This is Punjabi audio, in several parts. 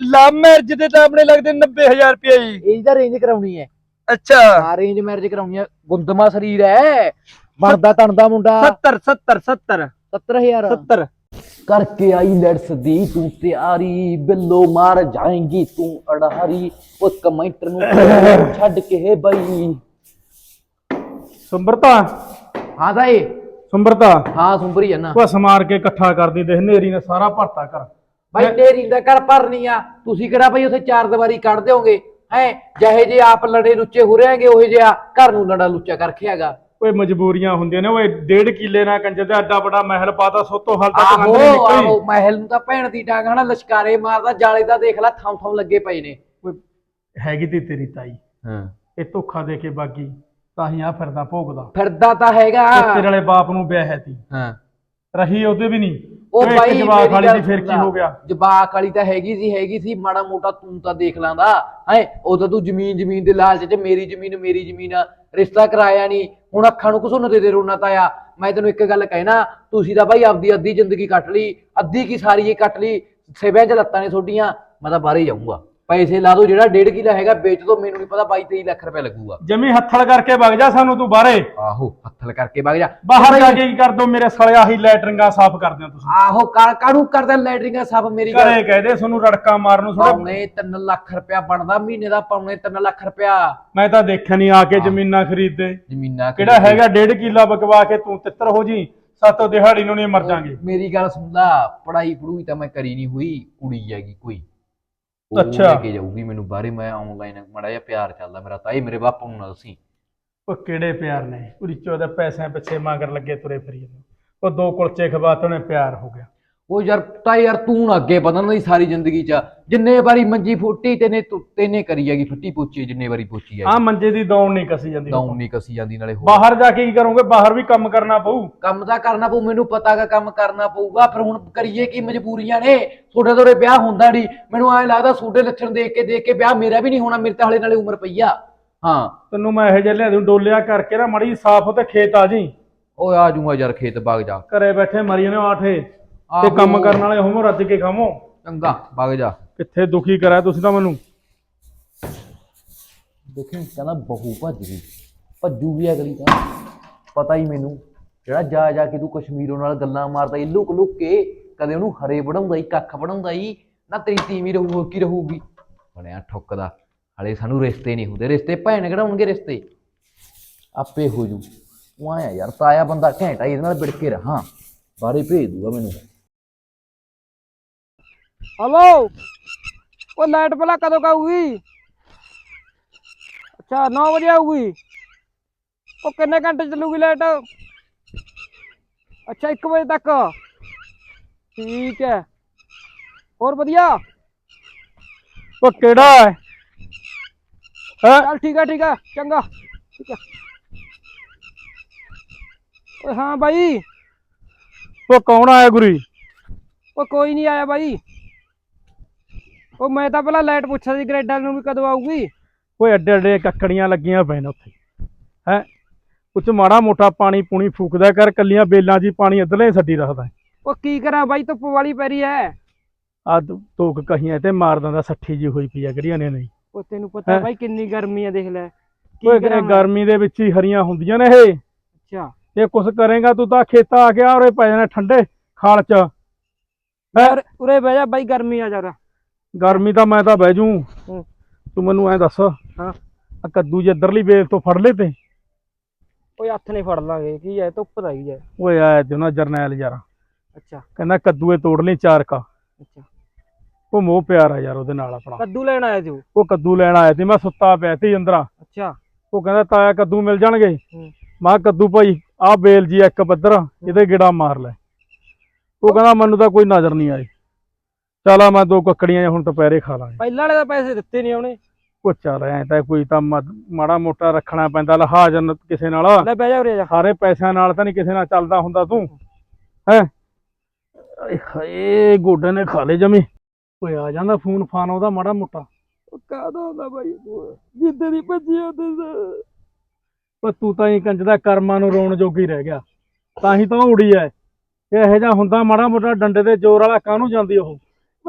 ਲਵ ਮੈਰਿਜ ਦੇ ਤਾਂ ਆਪਣੇ ਲੱਗਦੇ 90000 ਰੁਪਏ ਜੀ ਇਹਦਾ ਰੇਂਜ ਕਰਾਉਣੀ ਹੈ ਅੱਛਾ ਹਾਂ ਰੇਂਜ ਮੈਰਿਜ ਕਰਾਉਣੀ ਹੈ ਗੁੰਦਮਾ ਸਰੀਰ ਹੈ ਬਣਦਾ ਤਣਦਾ ਮੁੰਡਾ 70 70 70 70000 70 करके आई लड़स दी तू तैयारी बिल्लो मार जाएंगी तू अड़ारी वो कमेंटर नु छड़ के है बई ਸੁੰਬਰਤਾ हाँ भाई ਸੁੰਬਰਤਾ हाँ सुंबरी है ना ਉਹ ਸਮਾਰ ਕੇ ਇਕੱਠਾ ਕਰਦੀ ਦੇਖ ਨੇਰੀ ਨੇ ਸਾਰਾ ਭਰਤਾ ਕਰ ਭਾਈ ਨੇਰੀ ਦਾ ਘਰ ਭਰਨੀ ਆ। ਤੁਸੀਂ ਕਿਹੜਾ ਭਾਈ ਉੱਥੇ ਚਾਰ ਦੀਵਾਰੀ ਕੱਢ ਦਿਓਗੇ? ਹੈ? ਜਿਹੇ ਜੇ ਆਪ ਲੜੇ ਲੁੱਚੇ ਹੋ ਰਹੇਗੇ ਉਹ ਜਿਹਾ ਘਰ ਨੂੰ ਲੜਾ ਲੁੱਚਾ ਕਰ ਰੱਖਿਆਗਾ ਓਏ ਮਜਬੂਰੀਆਂ ਹੁੰਦੀਆਂ ਨੇ ਓਏ ਡੇਢ ਕਿੱਲੇ ਨਾਲ ਕੰਜਰ ਤੇ ਐਡਾ ਬੜਾ ਮਹਿਲ ਪਾਤਾ ਸੋਤੋਂ ਹਾਲ ਤੱਕ ਨਹੀਂ ਨਿਕਲੀ। ਆਹੋ ਮਹਿਲ ਨੂੰ ਤਾਂ ਭੈਣ ਦੀ ਡਾਂਗ ਹਨਾ ਲਸ਼ਕਾਰੇ ਮਾਰਦਾ ਜਾਲੇ ਦਾ ਦੇਖ ਲੈ ਥਾਂ ਥਾਂ ਲੱਗੇ ਪਏ ਨੇ। ਓਏ ਹੈਗੀ ਤੀ ਤੇਰੀ ਤਾਈ। ਹਾਂ। ਇਹ ਧੋਖਾ ਦੇ ਕੇ ਬਾਗੀ ਤਾਂ ਹੀ ਆ ਫਿਰਦਾ ਭੋਗਦਾ। ਫਿਰਦਾ ਤਾਂ ਹੈਗਾ। ਤੇਰੇ ਵਾਲੇ ਬਾਪ ਨੂੰ ਵਿਆਹ ਹੈ ਤੀ। ਹਾਂ। ਰਹੀ ਉਹਦੇ ਵੀ ਨਹੀਂ। ਉਹ ਇੱਕ ਬਾਈ ਜਵਾਕ ਮੇਰੀ ਵਾਲੀ ਗੱਲ ਦੀ ਫਿਰ ਕੀ ਸੁਣ ਲਾ। ਹੋ ਗਿਆ? ਜਵਾਕ ਵਾਲੀ ਤਾਂ ਹੈਗੀ ਸੀ ਹੈਗੀ ਸੀ ਮਾੜਾ ਮੋਟਾ ਤੂੰ ਤਾਂ ਦੇਖ ਲਾਂਦਾ। ਹੈ ਉਹ ਤਾਂ ਤੂੰ ਜ਼ਮੀਨ ਜ਼ਮੀਨ ਦੇ ਲਾਲਚ 'ਚ ਮੇਰੀ ਜ਼ਮੀਨ ਮੇਰੀ ਜ਼ਮੀਨ ਆ, ਰਿਸ਼ਤਾ ਕਰਾਇਆ ਨਹੀਂ। ਹੁਣ ਅੱਖਾਂ ਨੂੰ ਘਸੁੰਨ ਦੇ ਦੇ ਰੋਣਾ ਤਾਇਆ। ਮੈਂ ਤੈਨੂੰ ਇੱਕ ਗੱਲ ਕਹਿਣਾ ਤੁਸੀਂ ਤਾਂ ਬਾਈ ਆਪਦੀ ਅੱਧੀ ਜ਼ਿੰਦਗੀ ਕੱਟ ਲਈ ਅੱਧੀ ਕੀ ਸਾਰੀ ਇਹ ਕੱਟ ਲਈ ਸੇਵਿਆਂ 'ਚ ਲੱਤਾਂ ਨੇ ਛੋਡੀਆਂ ਮੈਂ ਤਾਂ ਬਾਹਰ ਹੀ ਜਾਊਂਗਾ। ਪੈਸੇ ਲਾ ਦੋ ਜਿਹੜਾ ਡੇਢ ਕਿਲਾ ਹੈਗਾ ਵੇਚ ਦੋ ਮੈਨੂੰ ਨਹੀਂ ਪਤਾ 22 23 ਲੱਖ ਰੁਪਏ ਲੱਗੂਗਾ। ਜਮੀ ਹੱਥਲ ਕਰਕੇ ਵਗ ਜਾ ਸਾਨੂੰ ਤੂੰ ਬਾਹਰੇ। ਆਹੋ ਹੱਥਲ ਕਰਕੇ ਵਗ ਜਾ। ਬਾਹਰ ਜਾ ਕੇ ਕੀ ਕਰ ਦੋ ਮੇਰੇ ਸਲੇ ਆਹੀ ਲੈਟਰਿੰਗਾਂ ਸਾਫ਼ ਕਰਦੇ ਹੋ ਤੁਸੀਂ। ਆਹੋ ਕਾਹਨੂੰ ਕਰਦਾ ਲੈਟਰਿੰਗਾਂ ਸਭ ਮੇਰੀ ਗੱਲ? ਘਰੇ ਕਹਦੇ ਤੁਹਾਨੂੰ ਰੜਕਾ ਮਾਰਨ ਨੂੰ ਥੋੜਾ ਪੌਣੇ 3 ਲੱਖ ਰੁਪਇਆ ਬਣਦਾ ਮਹੀਨੇ ਦਾ ਪੌਣੇ 3 ਲੱਖ ਰੁਪਇਆ। ਮੈਂ ਤਾਂ ਦੇਖਿਆ ਨਹੀਂ ਆ ਕੇ ਜ਼ਮੀਨਾਂ ਖਰੀਦਦੇ। ਜ਼ਮੀਨਾਂ ਕਿਹੜਾ ਹੈਗਾ ਡੇਢ ਕਿੱਲਾ ਬਕਵਾ ਕੇ ਤੂੰ ਤਿੱਤਰ ਹੋ ਜੀ ਸਾਤੋਂ ਦਿਹਾੜੀ ਨੂੰ ਨਹੀਂ ਮਰ ਜਾਾਂਗੇ। ਮੇਰੀ ਗੱਲ ਸੁਣ ਲਾ ਪੜਾਈ ਪੜੂਈ ਤਾਂ ਮੈਂ ਕਰੀ ਨਹੀਂ ਹੋਈ ਕੁੜੀ ਹੈਗੀ ਕੋਈ। ਉਹ ਅੱਛਾ। ਲੈ ਕੇ ਜਾਊਗੀ ਮੈਨੂੰ ਬਾਹਰੇ ਮੈਂ ਆਨਲਾਈਨ ਮੜਾ ਜਿਹਾ ਪਿਆਰ ਚੱਲਦਾ ਮੇਰਾ ਤਾਈ ਮੇਰੇ ਬਾਪੂ ਨੂੰ ਨਾ ਦੱਸੀ। ਉਹ ਕਿਹੜੇ ਪਿਆਰ ਨੇ? ਪੂਰੀ ਚੋਦਾ ਪੈਸਿਆਂ ਪਿੱਛੇ ਮਗਰ ਲੱਗੇ ਤੁਰੇ ਫਿਰੀ ਜਾਂਦੇ ਉਹ ਦੋ ਕੁਲਚੇ ਖਵਾਤੇ ਉਹਨੇ ਪਿਆਰ ਹੋ ਗਿਆ। ਉਹ ਯਾਰ ਤਾਈ ਯਾਰ ਤੂੰ ਨਾ ਅੱਗੇ ਵਧਣ ਦੀ ਸਾਰੀ ਜ਼ਿੰਦਗੀ ਚ। ਜਿੰਨੇ ਵਾਰੀ ਮੰਜੀ ਫੁੱਟੀ ਤੇਨੇ ਤੂੰ- ਤੇਨੇ ਕਰੀ ਹੈਗੀ ਫੱਟੀ ਪੋਚੀ ਜਿੰਨੇ ਵਾਰੀ ਪੋਚੀ ਆ ਹੈ ਮੰਜੇ ਦੀ ਦੌੜ ਨਹੀਂ ਕਸੀ ਜਾਂਦੀ। ਦੌਂ ਨਹੀਂ ਕਸੀ ਜਾਂਦੀ ਨਾਲੇ ਹੋਰ। ਬਾਹਰ ਜਾ ਕੇ ਕੀ ਕਰੋਗੇ? ਬਾਹਰ ਵੀ ਕੰਮ ਕਰਨਾ ਪਊ। ਕੰਮ ਤਾਂ ਕਰਨਾ ਪਊ ਮੈਨੂੰ ਪਤਾ ਗਾ ਕੰਮ ਕਰਨਾ ਪਊਗਾ ਫਿਰ ਹੁਣ ਕਰੀਏ ਕੀ ਮਜਬੂਰੀਆਂ ਨੇ? ਛੋਟੇ ਛੋਟੇ ਵਿਆਹ ਹੁੰਦਾ ਨਹੀਂ ਮੈਨੂੰ ਐਂ ਲੱਗਦਾ ਛੋਟੇ ਲੱਛਣ ਦੇਖ ਕੇ ਦੇਖ ਕੇ ਵਿਆਹ ਮੇਰਾ ਵੀ ਨਹੀਂ ਹੋਣਾ ਮੇਰੇ ਤਾਂ ਹਲੇ ਨਾਲੇ ਉਮਰ ਪਈ ਆ। ਹਾਂ। ਤੈਨੂੰ ਮੈਂ ਇਹੋ ਜਿਹਾ ਲਿਆ ਦੂੰ ਡੋਲਿਆ ਕਰਕੇ ਨਾ ਮੜੀ ਸਾਫ਼ ਤੇ ਖੇਤ ਆ ਜੀ ਓਏ ਆ ਜੂਗਾ ਯਾਰ ਖੇਤ ਬਾਗ ਜਾ। ਘਰੇ ਬੈਠੇ ਮਰੀ ਨੇ ਆਠੇ। ਤੇ। ਕੰਮ ਕਰਨ ਵਾਲੇ ਹੋਮੋ ਰੱਜ ਕੇ ਖਾਵੋ। ਚੰਗਾ ਬਾਗ ਜਾ। ਕਿੱਥੇ ਦੁਖੀ ਕਰਿਆ ਤੁਸੀਂ ਤਾਂ ਮੈਨੂੰ? ਦੇਖੀ ਕਹਿੰਦਾ ਬਹੂ ਭੱਜ ਗਈ। ਭੱਜੂ ਵੀ ਅਗਲੀ ਤਾਂ। ਪਤਾ ਹੀ ਮੈਨੂੰ ਜਿਹੜਾ ਜਾ ਜਾ ਕੇ ਤੂੰ ਕਸ਼ਮੀਰੋਂ ਨਾਲ ਗੱਲਾਂ ਮਾਰਦਾ ਈ ਲੁਕ ਲੁਕ ਕੇ ਕਦੇ ਉਹਨੂੰ ਹਰੇ ਵੜਾਉਂਦਾ ਈ ਕੱਖ ਵੜਾਉਂਦਾ ਈ ਨਾ ਤੇਰੀ ਤੀਵੀਂ ਰਹੂ ਹੋਰ ਕੀ ਰਹੂਗੀ? ਬਣਿਆ ਠੁੱਕਦਾ। ਹਲੇ ਸਾਨੂੰ ਰਿਸ਼ਤੇ ਨਹੀਂ ਹੁੰਦੇ। ਰਿਸ਼ਤੇ ਭੈਣ ਕਢਾਉਣਗੇ ਰਿਸ਼ਤੇ? ਆਪੇ ਹੋ ਜੂ। ਉਹ ਆਇਆ ਯਾਰ ਤਾਇਆ ਬੰਦਾ ਘੈਂਟਾ ਈ, ਇਹਦੇ ਨਾਲ ਵਿੜ ਕੇ ਰਹਾ। ਬਾਰੇ ਭੇਜ ਦੂਗਾ ਮੈਨੂੰ। ਹਲੋ। ਉਹ ਲਾਈਟ ਭਲਾ ਕਦੋਂ ਕਾਊਗੀ ਅੱਛਾ 9 ਵਜੇ ਆਊਗੀ। ਉਹ ਕਿੰਨੇ ਘੰਟੇ ਚੱਲੂਗੀ ਲਾਈਟ? ਅੱਛਾ 1 ਵਜੇ ਤੱਕ। ਠੀਕ ਹੈ। ਹੋਰ ਵਧੀਆ? ਉਹ ਕਿਹੜਾ ਹੈ? ਹੈਂ? ਚੱਲ ਠੀਕ ਹੈ ਠੀਕ ਹੈ। ਚੰਗਾ। ਠੀਕ ਹੈ। ਓਏ ਹਾਂ ਬਾਈ। ਉਹ ਕੌਣ ਆਇਆ ਗੁਰੀ? ਉਹ ਕੋਈ ਨਹੀਂ ਆਇਆ ਬਾਈ। ਉਹ ਮੈਂ ਤਾਂ ਪਹਿਲਾਂ ਲਾਈਟ ਪੁੱਛਿਆ ਸੀ ਗ੍ਰੈਡਾਂ ਨੂੰ ਵੀ ਕਦੋਂ ਆਊਗੀ। ਓਏ ਅੱਡੇ ਅੱਡੇ ਕੱਕੜੀਆਂ ਲੱਗੀਆਂ ਪਏ ਨੇ ਉੱਥੇ। ਹੈ? ਉੱਚ ਮਾੜਾ ਮੋਟਾ ਪਾਣੀ ਪੂਣੀ ਫੂਕਦਾ ਕਰ ਕੱਲੀਆਂ ਬੇਲਾਂ 'ਚ ਹੀ ਪਾਣੀ ਇਧਰਲੇ ਛੱਡੀ ਰੱਖਦਾ। ਉਹ ਕੀ ਕਰਾਂ ਬਾਈ ਧੁੱਪ ਵਾਲੀ ਪੈਰੀ ਐ ਆ ਤੋਕ ਕਹੀਆਂ ਤੇ ਮਾਰ ਦਿੰਦਾ ਸੱਠੀ ਜੀ ਹੋਈ ਪਈ ਆ ਗੜੀਆਂ ਨੇ ਨਹੀਂ। ਉਹ ਤੈਨੂੰ ਪਤਾ? ਬਾਈ ਕਿੰਨੀ ਗਰਮੀ ਆ ਦੇਖ ਲੈ। ਕੀ ਓਏ ਕਰਾਂ ਮੈਂ? ਗਰਮੀ ਦੇ ਵਿੱਚ ਹੀ ਹਰੀਆਂ ਹੁੰਦੀਆਂ ਨੇ ਇਹ। ਅੱਛਾ। ਜੇ ਕੁਛ ਕਰੇਗਾ ਤੂੰ ਤਾਂ ਖੇਤਾਂ ਆ ਗਿਆ ਔਰੇ ਪੈ ਜਾਣਾ ਠੰਡੇ ਖਾਲ 'ਚ। ਉਰੇ ਬਹਿ ਜਾ ਬਾਈ ਗਰਮੀ ਆ ਜਰਾ ਗਰਮੀ ਤਾਂ ਮੈਂ ਤਾਂ ਬਹਿ ਜੂ। ਹੂੰ। ਤੂੰ ਮੈਨੂੰ ਐ ਦੱਸ। ਹਾਂ। ਆ ਕੱਦੂ ਜੇ ਇੱਧਰਲੀ ਵੇਲ ਤੋਂ ਫੜ ਲੇ ਤੇ। ਓਏ ਹੱਥ ਨਹੀਂ ਫੜ ਲਾਂਗੇ। ਕੀ ਐ ਧੁੱਪ ਦਾ ਹੀ ਐ। ਓਏ ਆਇਆ ਤੇ ਉਹਨਾਂ ਜਰਨੈਲ ਯਾਰ। ਅੱਛਾ। ਕਹਿੰਦਾ ਕੱਦੂਏ ਤੋੜ ਲਈ ਚਾਰ ਕਾ। ਅੱਛਾ। ਉਹ ਮੋਹ ਪਿਆਰ ਆ ਯਾਰ ਉਹਦੇ ਨਾਲ ਆਪਣਾ। ਕੱਦੂ ਲੈਣ ਆਇਆ ਤੂੰ ਉਹ? ਕੱਦੂ ਲੈਣ ਆਇਆ ਸੀ ਮੈਂ ਸੁੱਤਾ ਪਿਆ ਸੀ ਅੰਦਰਾਂ। ਅੱਛਾ। ਉਹ ਕਹਿੰਦਾ ਤਾਇਆ ਕੱਦੂ ਮਿਲ ਜਾਣਗੇ। ਹੂੰ। ਮੈਂ ਕਿਹਾ ਕੱਦੂ ਭਾਈ ਆਹ ਬੇਲ ਜੀ ਆ ਇੱਕ ਪੱਧਰ ਇਹਦੇ ਗਿੜਾ ਮਾਰ ਲੈ। ਉਹ ਕਹਿੰਦਾ ਮੈਨੂੰ ਤਾਂ ਕੋਈ ਨਜ਼ਰ ਨਹੀਂ ਆਈ। ਚੱਲ ਮੈਂ ਦੋ ਕੱਕੜੀਆਂ ਹੁਣ ਦੁਪਹਿਰੇ ਖਾ ਲਾਂਗੇ। ਪਹਿਲਾਂ ਵਾਲੇ ਤਾਂ ਪੈਸੇ ਦਿੱਤੇ ਨਹੀਂ ਉਹਨੇ। ਉਹ ਚੱਲ ਐ ਤਾਂ ਕੋਈ ਤਾਂ ਮਾੜਾ ਮੋਟਾ ਰੱਖਣਾ ਪੈਂਦਾ ਲਹਾਜ਼ਨ ਕਿਸੇ ਨਾਲ। ਲੈ ਬਹਿ ਜਾ ਉਰੇ ਜਾ। ਸਾਰੇ ਪੈਸਿਆਂ ਨਾਲ ਤਾਂ ਨਹੀਂ ਕਿਸੇ ਨਾਲ ਚੱਲਦਾ ਹੁੰਦਾ ਤੂੰ। ਹੈ? ਹਾਏ ਗੋਡੇ ਨੇ ਖਾ ਲੇ ਜਮੀ। ਓਏ ਆ ਜਾਂਦਾ ਫੋਨ ਫਾਨ ਉਹਦਾ ਮਾੜਾ ਮੋਟਾ। ਕਾਹਦਾ ਹੁੰਦਾ ਬਾਈ? ਜਿੱਦੇ ਦੀ ਭੱਜੀ ਉਹਦੇ ਪਰ ਤੂੰ ਤਾਂ ਹੀ ਕੰਜ ਦਾ ਕਰਮਾਂ ਨੂੰ ਰੋਣ ਜੋਗੀ ਰਹਿ ਗਿਆ। ਤਾਂ ਹੀ ਤਾਂ ਉੜੀ ਐ। ਇਹ ਇਹੋ ਜਿਹਾ ਹੁੰਦਾ ਮਾੜਾ ਮੋਟਾ ਡੰਡੇ ਦੇ ਜ਼ੋਰ ਵਾਲਾ ਕਾਹਨੂੰ ਜਾਂਦੀ ਉਹ?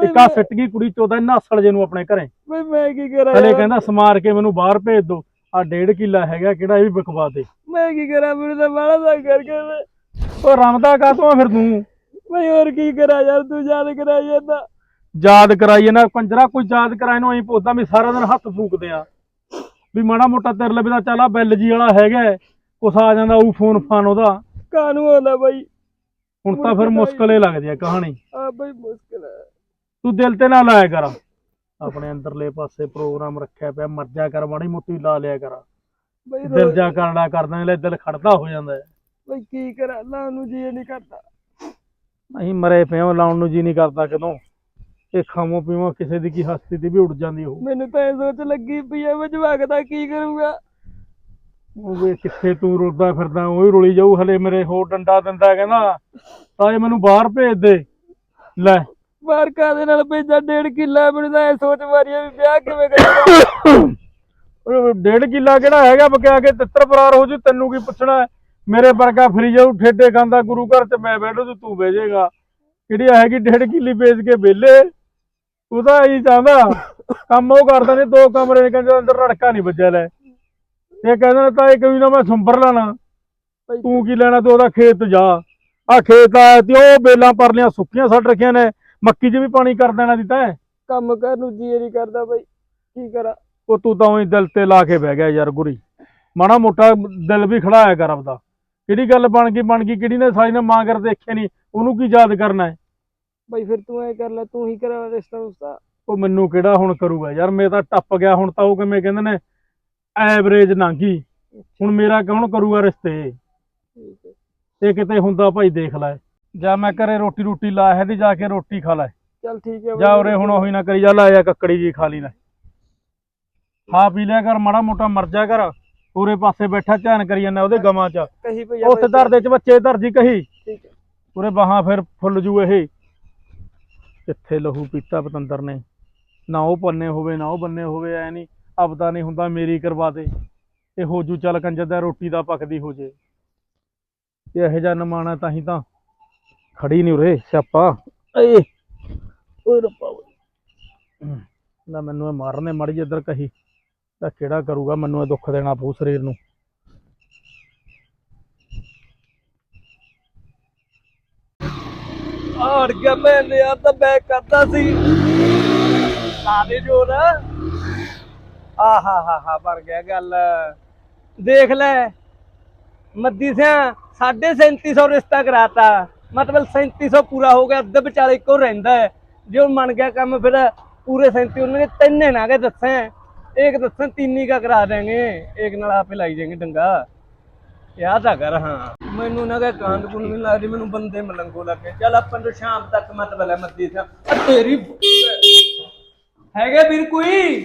ਇੱਕ ਸਿੱਟ ਗਈ ਕੁੜੀ ਚੋਦਾ ਨਾਸਲ ਜੇ ਨੂੰ ਆਪਣੇ ਘਰੇ। ਬਈ ਮੈਂ ਕੀ ਕਰਾਂ ਹਲੇ ਯਾਰ? ਕਹਿੰਦਾ ਸਮਾਰ ਕੇ ਮੈਨੂੰ ਬਾਹਰ ਭੇਜ ਦੋ। ਆ ਡੇਢ ਕਿੱਲਾ ਹੈਗਾ ਕਿਹੜਾ ਇਹ ਵੀ ਬਕਵਾ ਦੇ? ਮੈਂ ਕੀ ਕਰਾਂ? ਮੈਨੂੰ ਤਾਂ ਬਾਹਲਾ ਦਾ ਕਰਕੇ ਮੈਂ- ਉਹ ਰਮਦਾ ਕਾਤੋਂ ਫਿਰ ਤੂੰ? ਬਈ ਹੋਰ ਕੀ ਕਰਾਂ ਯਾਰ? ਤੂੰ ਯਾਦ ਕਰਾ ਜਾਂਦਾ। ਯਾਦ ਕਰਾਈਏ ਨਾ ਕੰਜਰਾ ਕੋਈ ਯਾਦ ਕਰਾਏ ਨੂੰ ਅਸੀਂ ਪੁੱਛਦਾ ਵੀ ਸਾਰਾ ਦਿਨ ਹੱਥ ਫੂਕਦੇ ਆ। ਵੀ ਮਾੜਾ ਮੋਟਾ ਤੇਰੇ ਲਈ ਤਾਂ ਚੱਲ ਆ ਬਿੱਲ ਜੀ ਵਾਲਾ ਹੈਗਾ ਹੈ, ਕੁਛ ਆ ਜਾਂਦਾ ਉਹ ਫੋਨ ਫਾਨ ਉਹਦਾ। ਕਾਨੂੰ ਆਉਂਦਾ ਬਈ? ਹੁਣ ਤਾਂ ਫਿਰ ਮੁਸ਼ਕਲੇ ਲੱਗਦੀ ਆ ਕਹਾਣੀ। ਆ ਬਈ ਮੁਸ਼ਕਿਲ ਹੈ। ਤੂੰ ਦਿਲ ਤੇ ਨਾ ਲਾਇਆ ਕਰ। ਆਪਣੇ ਅੰਦਰਲੇ ਪਾਸੇ ਪ੍ਰੋਗਰਾਮ ਰੱਖਿਆ ਪਿਆ ਮਰ ਜਾ ਕਰ ਮਾੜੀ ਮੋਟੀ ਲਾ ਲਿਆ ਕਰ। ਬਈ ਦਿਲ ਜਾ ਕਰੜਾ ਕਰਦਾ ਲੈ ਦਿਲ ਖੜਦਾ ਹੋ ਜਾਂਦਾ ਹੈ। ਬਈ ਕੀ ਕਰਾਂ ਲਾਉਣ ਨੂੰ ਜੀ ਨਹੀਂ ਕਰਦਾ। ਅਸੀਂ ਮਰੇ ਹਾਂ ਲਾਉਣ ਨੂੰ ਜੀ ਨਹੀਂ ਕਰਦਾ ਕਦੋਂ। ਇਹ ਖਾਮੋ ਪੀਵੋ ਕਿਸੇ ਦੀ ਕੀ ਹਸਤੀ ਤੇ ਵੀ ਉੱਡ ਜਾਂਦੀ ਉਹ ਮੈਨੂੰ ਤਾਂ ਇਹ ਸੋਚ ਲੱਗੀ ਪਈ ਆ ਮੈਂ ਜਵਾਕ ਦਾ ਕੀ ਕਰੂੰਗਾ? ਉਹ ਵੇ ਕਿੱਥੇ ਤੂੰ ਰੁਲਦਾ ਫਿਰਦਾ ਉਹ ਹੀ ਰੁਲੀ ਜਾਊ ਹਲੇ ਮੇਰੇ ਹੋਰ ਡੰਡਾ ਦਿੰਦਾ ਕਹਿੰਦਾ ਤਾਂ ਇਹ ਮੈਨੂੰ ਬਾਹਰ ਭੇਜ ਦੇ। ਲੈ। ਬਾਹਰ ਕਾਦੇ ਨਾਲ ਭੇਜਾਂ? ਡੇਢ ਕਿੱਲਾ ਮੈਨੂੰ ਤਾਂ ਇਹ ਸੋਚ ਮਾਰੀ ਆ ਵੀ ਵਿਆਹ ਕਿਵੇਂ ਕਰਾਂਗਾ ਉਹ ਡੇਢ ਕਿੱਲਾ ਕਿਹੜਾ ਹੈਗਾ? ਬਕਿਆ ਕੇ ਤਿੱਤਰ ਪਰਾਰ ਹੋ ਜੂ ਤੈਨੂੰ ਕੀ ਪੁੱਛਣਾ? ਮੇਰੇ ਵਰਗਾ ਫਰੀ ਜਾਊ ਠੇਡੇ ਖਾਂਦਾ ਗੁਰੂ ਘਰ ਤੇ ਮੈਂ ਬੈਠੂ ਤੇ ਤੂੰ ਵੇਜੇਗਾ ਕਿਹੜੀ ਹੈਗੀ ਡੇਢ ਕਿੱਲੀ ਵੇਚ ਕੇ ਵਿਹਲੇ? ਉਹ ਤਾਂ ਇਹੀ ਚਾਹੁੰਦਾ। ਕੰਮ ਉਹ ਕਰਦਾ ਨੇ ਦੋ ਕਮਰੇ ਨੇ ਕਹਿੰਦੇ ਅੰਦਰ ਰੜਕਾ ਨਹੀਂ ਵੱਜਿਆ ਲੈ। ਇਹ ਕਹਿੰਦਾ ਤਾਂ ਇਹ ਕਵੀ ਨਾ ਮੈਂ ਸੰਭਰ ਲੈਣਾ। ਤੂੰ ਕੀ ਲੈਣਾ ਤੂੰ ਉਹਦਾ ਖੇਤ ਜਾ। ਆ ਖੇਤ ਆ ਤੇ ਉਹ ਬੇਲਾਂ ਪਰਲੀਆਂ ਸੁੱਕੀਆਂ ਛੱਡ ਰੱਖੀਆਂ ਨੇ। ਮੱਕੀ 'ਚ ਵੀ ਪਾਣੀ ਕਰ ਦੇਣਾ ਦੀ ਤੈਂ ਕੰਮ ਕਰਨ ਨੂੰ ਜੀ ਨਹੀਂ ਕਰਦਾ ਬਈ ਕੀ ਕਰਾਂ? ਉਹ ਤੂੰ ਤਾਂ ਉਹੀ ਦਿਲ ਤੇ ਲਾ ਕੇ ਬਹਿ ਗਿਆ ਯਾਰ ਗੁਰੀ। ਮਾੜਾ ਮੋਟਾ ਦਿਲ ਵੀ ਖੜਾਇਆ ਕਰ ਆਪਦਾ। ਕਿਹੜੀ ਗੱਲ ਬਣ ਗਈ ਬਣ ਗਈ ਕਿਹੜੀ ਨੇ ਸਾਈ ਨੇ ਮਾਂ ਕਰ ਦੇਖੇ ਨਹੀਂ ਉਹਨੂੰ ਕੀ ਯਾਦ ਕਰਨਾ ਹੈ? ਬਈ ਫਿਰ ਤੂੰ ਐ ਕਰ ਲੈ ਤੂੰ ਹੀ ਕਰਾ ਰਿਸ਼ਤਾ ਉਸਦਾ ਉਹ ਮੈਨੂੰ ਕਿਹੜਾ ਹੁਣ ਕਰੂਗਾ ਯਾਰ ਮੈਂ ਤਾਂ ਟੱਪ ਗਿਆ ਹੁਣ ਤਾਂ ਉਹ ਕਿਵੇਂ ਕਹਿੰਦੇ ਨੇ ਐਵਰੇਜ ਨਾਂਗੀ ਹੁਣ ਮੇਰਾ ਕੌਣ ਕਰੂਗਾ ਰਿਸ਼ਤੇ? ਠੀਕ ਹੈ। ਇਹ ਕਿਤੇ ਹੁੰਦਾ ਭਾਈ ਦੇਖ ਲੈ। ਜਾਂ ਮੈਂ ਘਰੇ ਰੋਟੀ ਰੋਟੀ ਲਾ ਹੈ ਦੀ ਜਾ ਕੇ ਰੋਟੀ ਖਾ ਲੈ। ਚੱਲ ਠੀਕ ਹੈ ਜਾ ਉਰੇ ਹੁਣ ਉਹੀ ਨਾ ਕਰੀ ਜਾ ਲਾਇਆ ਕੱਕੜੀ ਜੀ ਖਾ ਲਈ ਲੈ। ਖਾ ਪੀ ਲਿਆ ਕਰ ਮਾੜਾ ਮੋਟਾ ਮਰ ਜਾ ਕਰ। ਪੂਰੇ ਪਾਸੇ ਬੈਠਾ ਧਿਆਨ ਕਰੀ ਜਾਂਦਾ ਉਹਦੇ ਗਮਾਂ 'ਚ। ਕਹੀ ਪਈ ਉੱਥੇ ਧਰ ਦੇ ਚ ਬੱਚੇ ਧਰਜੀ ਕਹੀ। ਠੀਕ ਹੈ। ਪੂਰੇ ਬਾਹਾਂ ਫਿਰ ਫੁੱਲ ਜੂ ਇਹ। ਕਿੱਥੇ ਲਹੂ ਪੀਤਾ ਪਤੰਦਰ ਨੇ। ਨਾ ਉਹ ਪੰਨੇ ਹੋਵੇ ਨਾ ਉਹ ਬੰਨੇ ਹੋਵੇ ਐ ਨਹੀਂ ਅਬਦਾ ਨਹੀਂ ਹੁੰਦਾ ਮੇਰੀ ਕਰਵਾ ਦੇ। ਇਹ ਹੋ ਜੂ ਚੱਲ ਕੰਜਰ ਦਾ ਰੋਟੀ ਦਾ ਪੱਕਦੀ ਹੋ ਜੇ। ਇਹ ਇਹੋ ਜਿਹਾ ਨਮਾਣਾ ਤਾਂ ਹੀ ਤਾਂ ਖੜੀ ਨਹੀਂ ਉਰੇ ਸਿਆਪਾ। ਏ ਓਏ ਰੱਬਾ ਓਏ। ਨਾ ਮੈਨੂੰ ਇਹ ਮਾਰਨੇ ਮੜੀ ਜਿੱਧਰ ਕਹੀ। ਤਾਂ ਕਿਹੜਾ ਕਰੂਗਾ ਮੈਨੂੰ ਇਹ ਦੁੱਖ ਦੇਣਾ ਪਊ ਸਰੀਰ ਨੂੰ। ਆੜ ਗਿਆ ਮੈਂ ਲਿਆ ਤਾਂ ਬੈਕ ਕਰਦਾ ਸੀ। ਲਾ ਦੇ ਜੋਰ। ਆਹਾ ਹਾ ਹਾ ਬਣ ਗਿਆ ਗੱਲ। ਦੇਖ ਲੈ। ਮੱਦੀ ਸਿਆ 3750 ਰਿਸ਼ਤਾ ਕਰਾਤਾ। ਮਤਲਬ 3700 ਪੂਰਾ ਹੋ ਗਿਆ, ਅੱਧੇ ਵਿਚਾਲੇ ਇੱਕੋ ਰਹਿੰਦਾ ਹੈ। ਜੇ ਉਹ ਮੰਨ ਗਿਆ ਕੰਮ, ਫਿਰ ਪੂਰੇ 37 ਉਹਨਾਂ ਨੇ ਤਿੰਨੇ ਨਾ ਕੇ ਦੱਸੇ। ਇੱਕ ਦੱਸਣ ਤਿੰਨੀ ਕਾ ਕਰਾ ਦੇਂਗੇ ਇੱਕ ਨਾਲ ਆਪੇ ਲਾਈ ਜਾਏंगे ਡੰਗਾ। ਯਾਦ ਆ ਕਰ, ਹਾਂ। ਮੈਨੂੰ ਨਾ ਕਿ ਕਾਂਡ ਕੁੰਡ ਨਹੀਂ ਲੱਗਦੀ, ਮੈਨੂੰ ਬੰਦੇ ਮਲੰਗੋ ਲੱਗੇ। ਚੱਲ ਆਪਾਂ ਨੂੰ ਸ਼ਾਮ ਤੱਕ ਮਤਲਬ ਹੈ ਮੱਦੀ ਸਿਆ ਆ ਤੇਰੀ ਹੈਗੇ ਵੀਰ ਕੋਈ?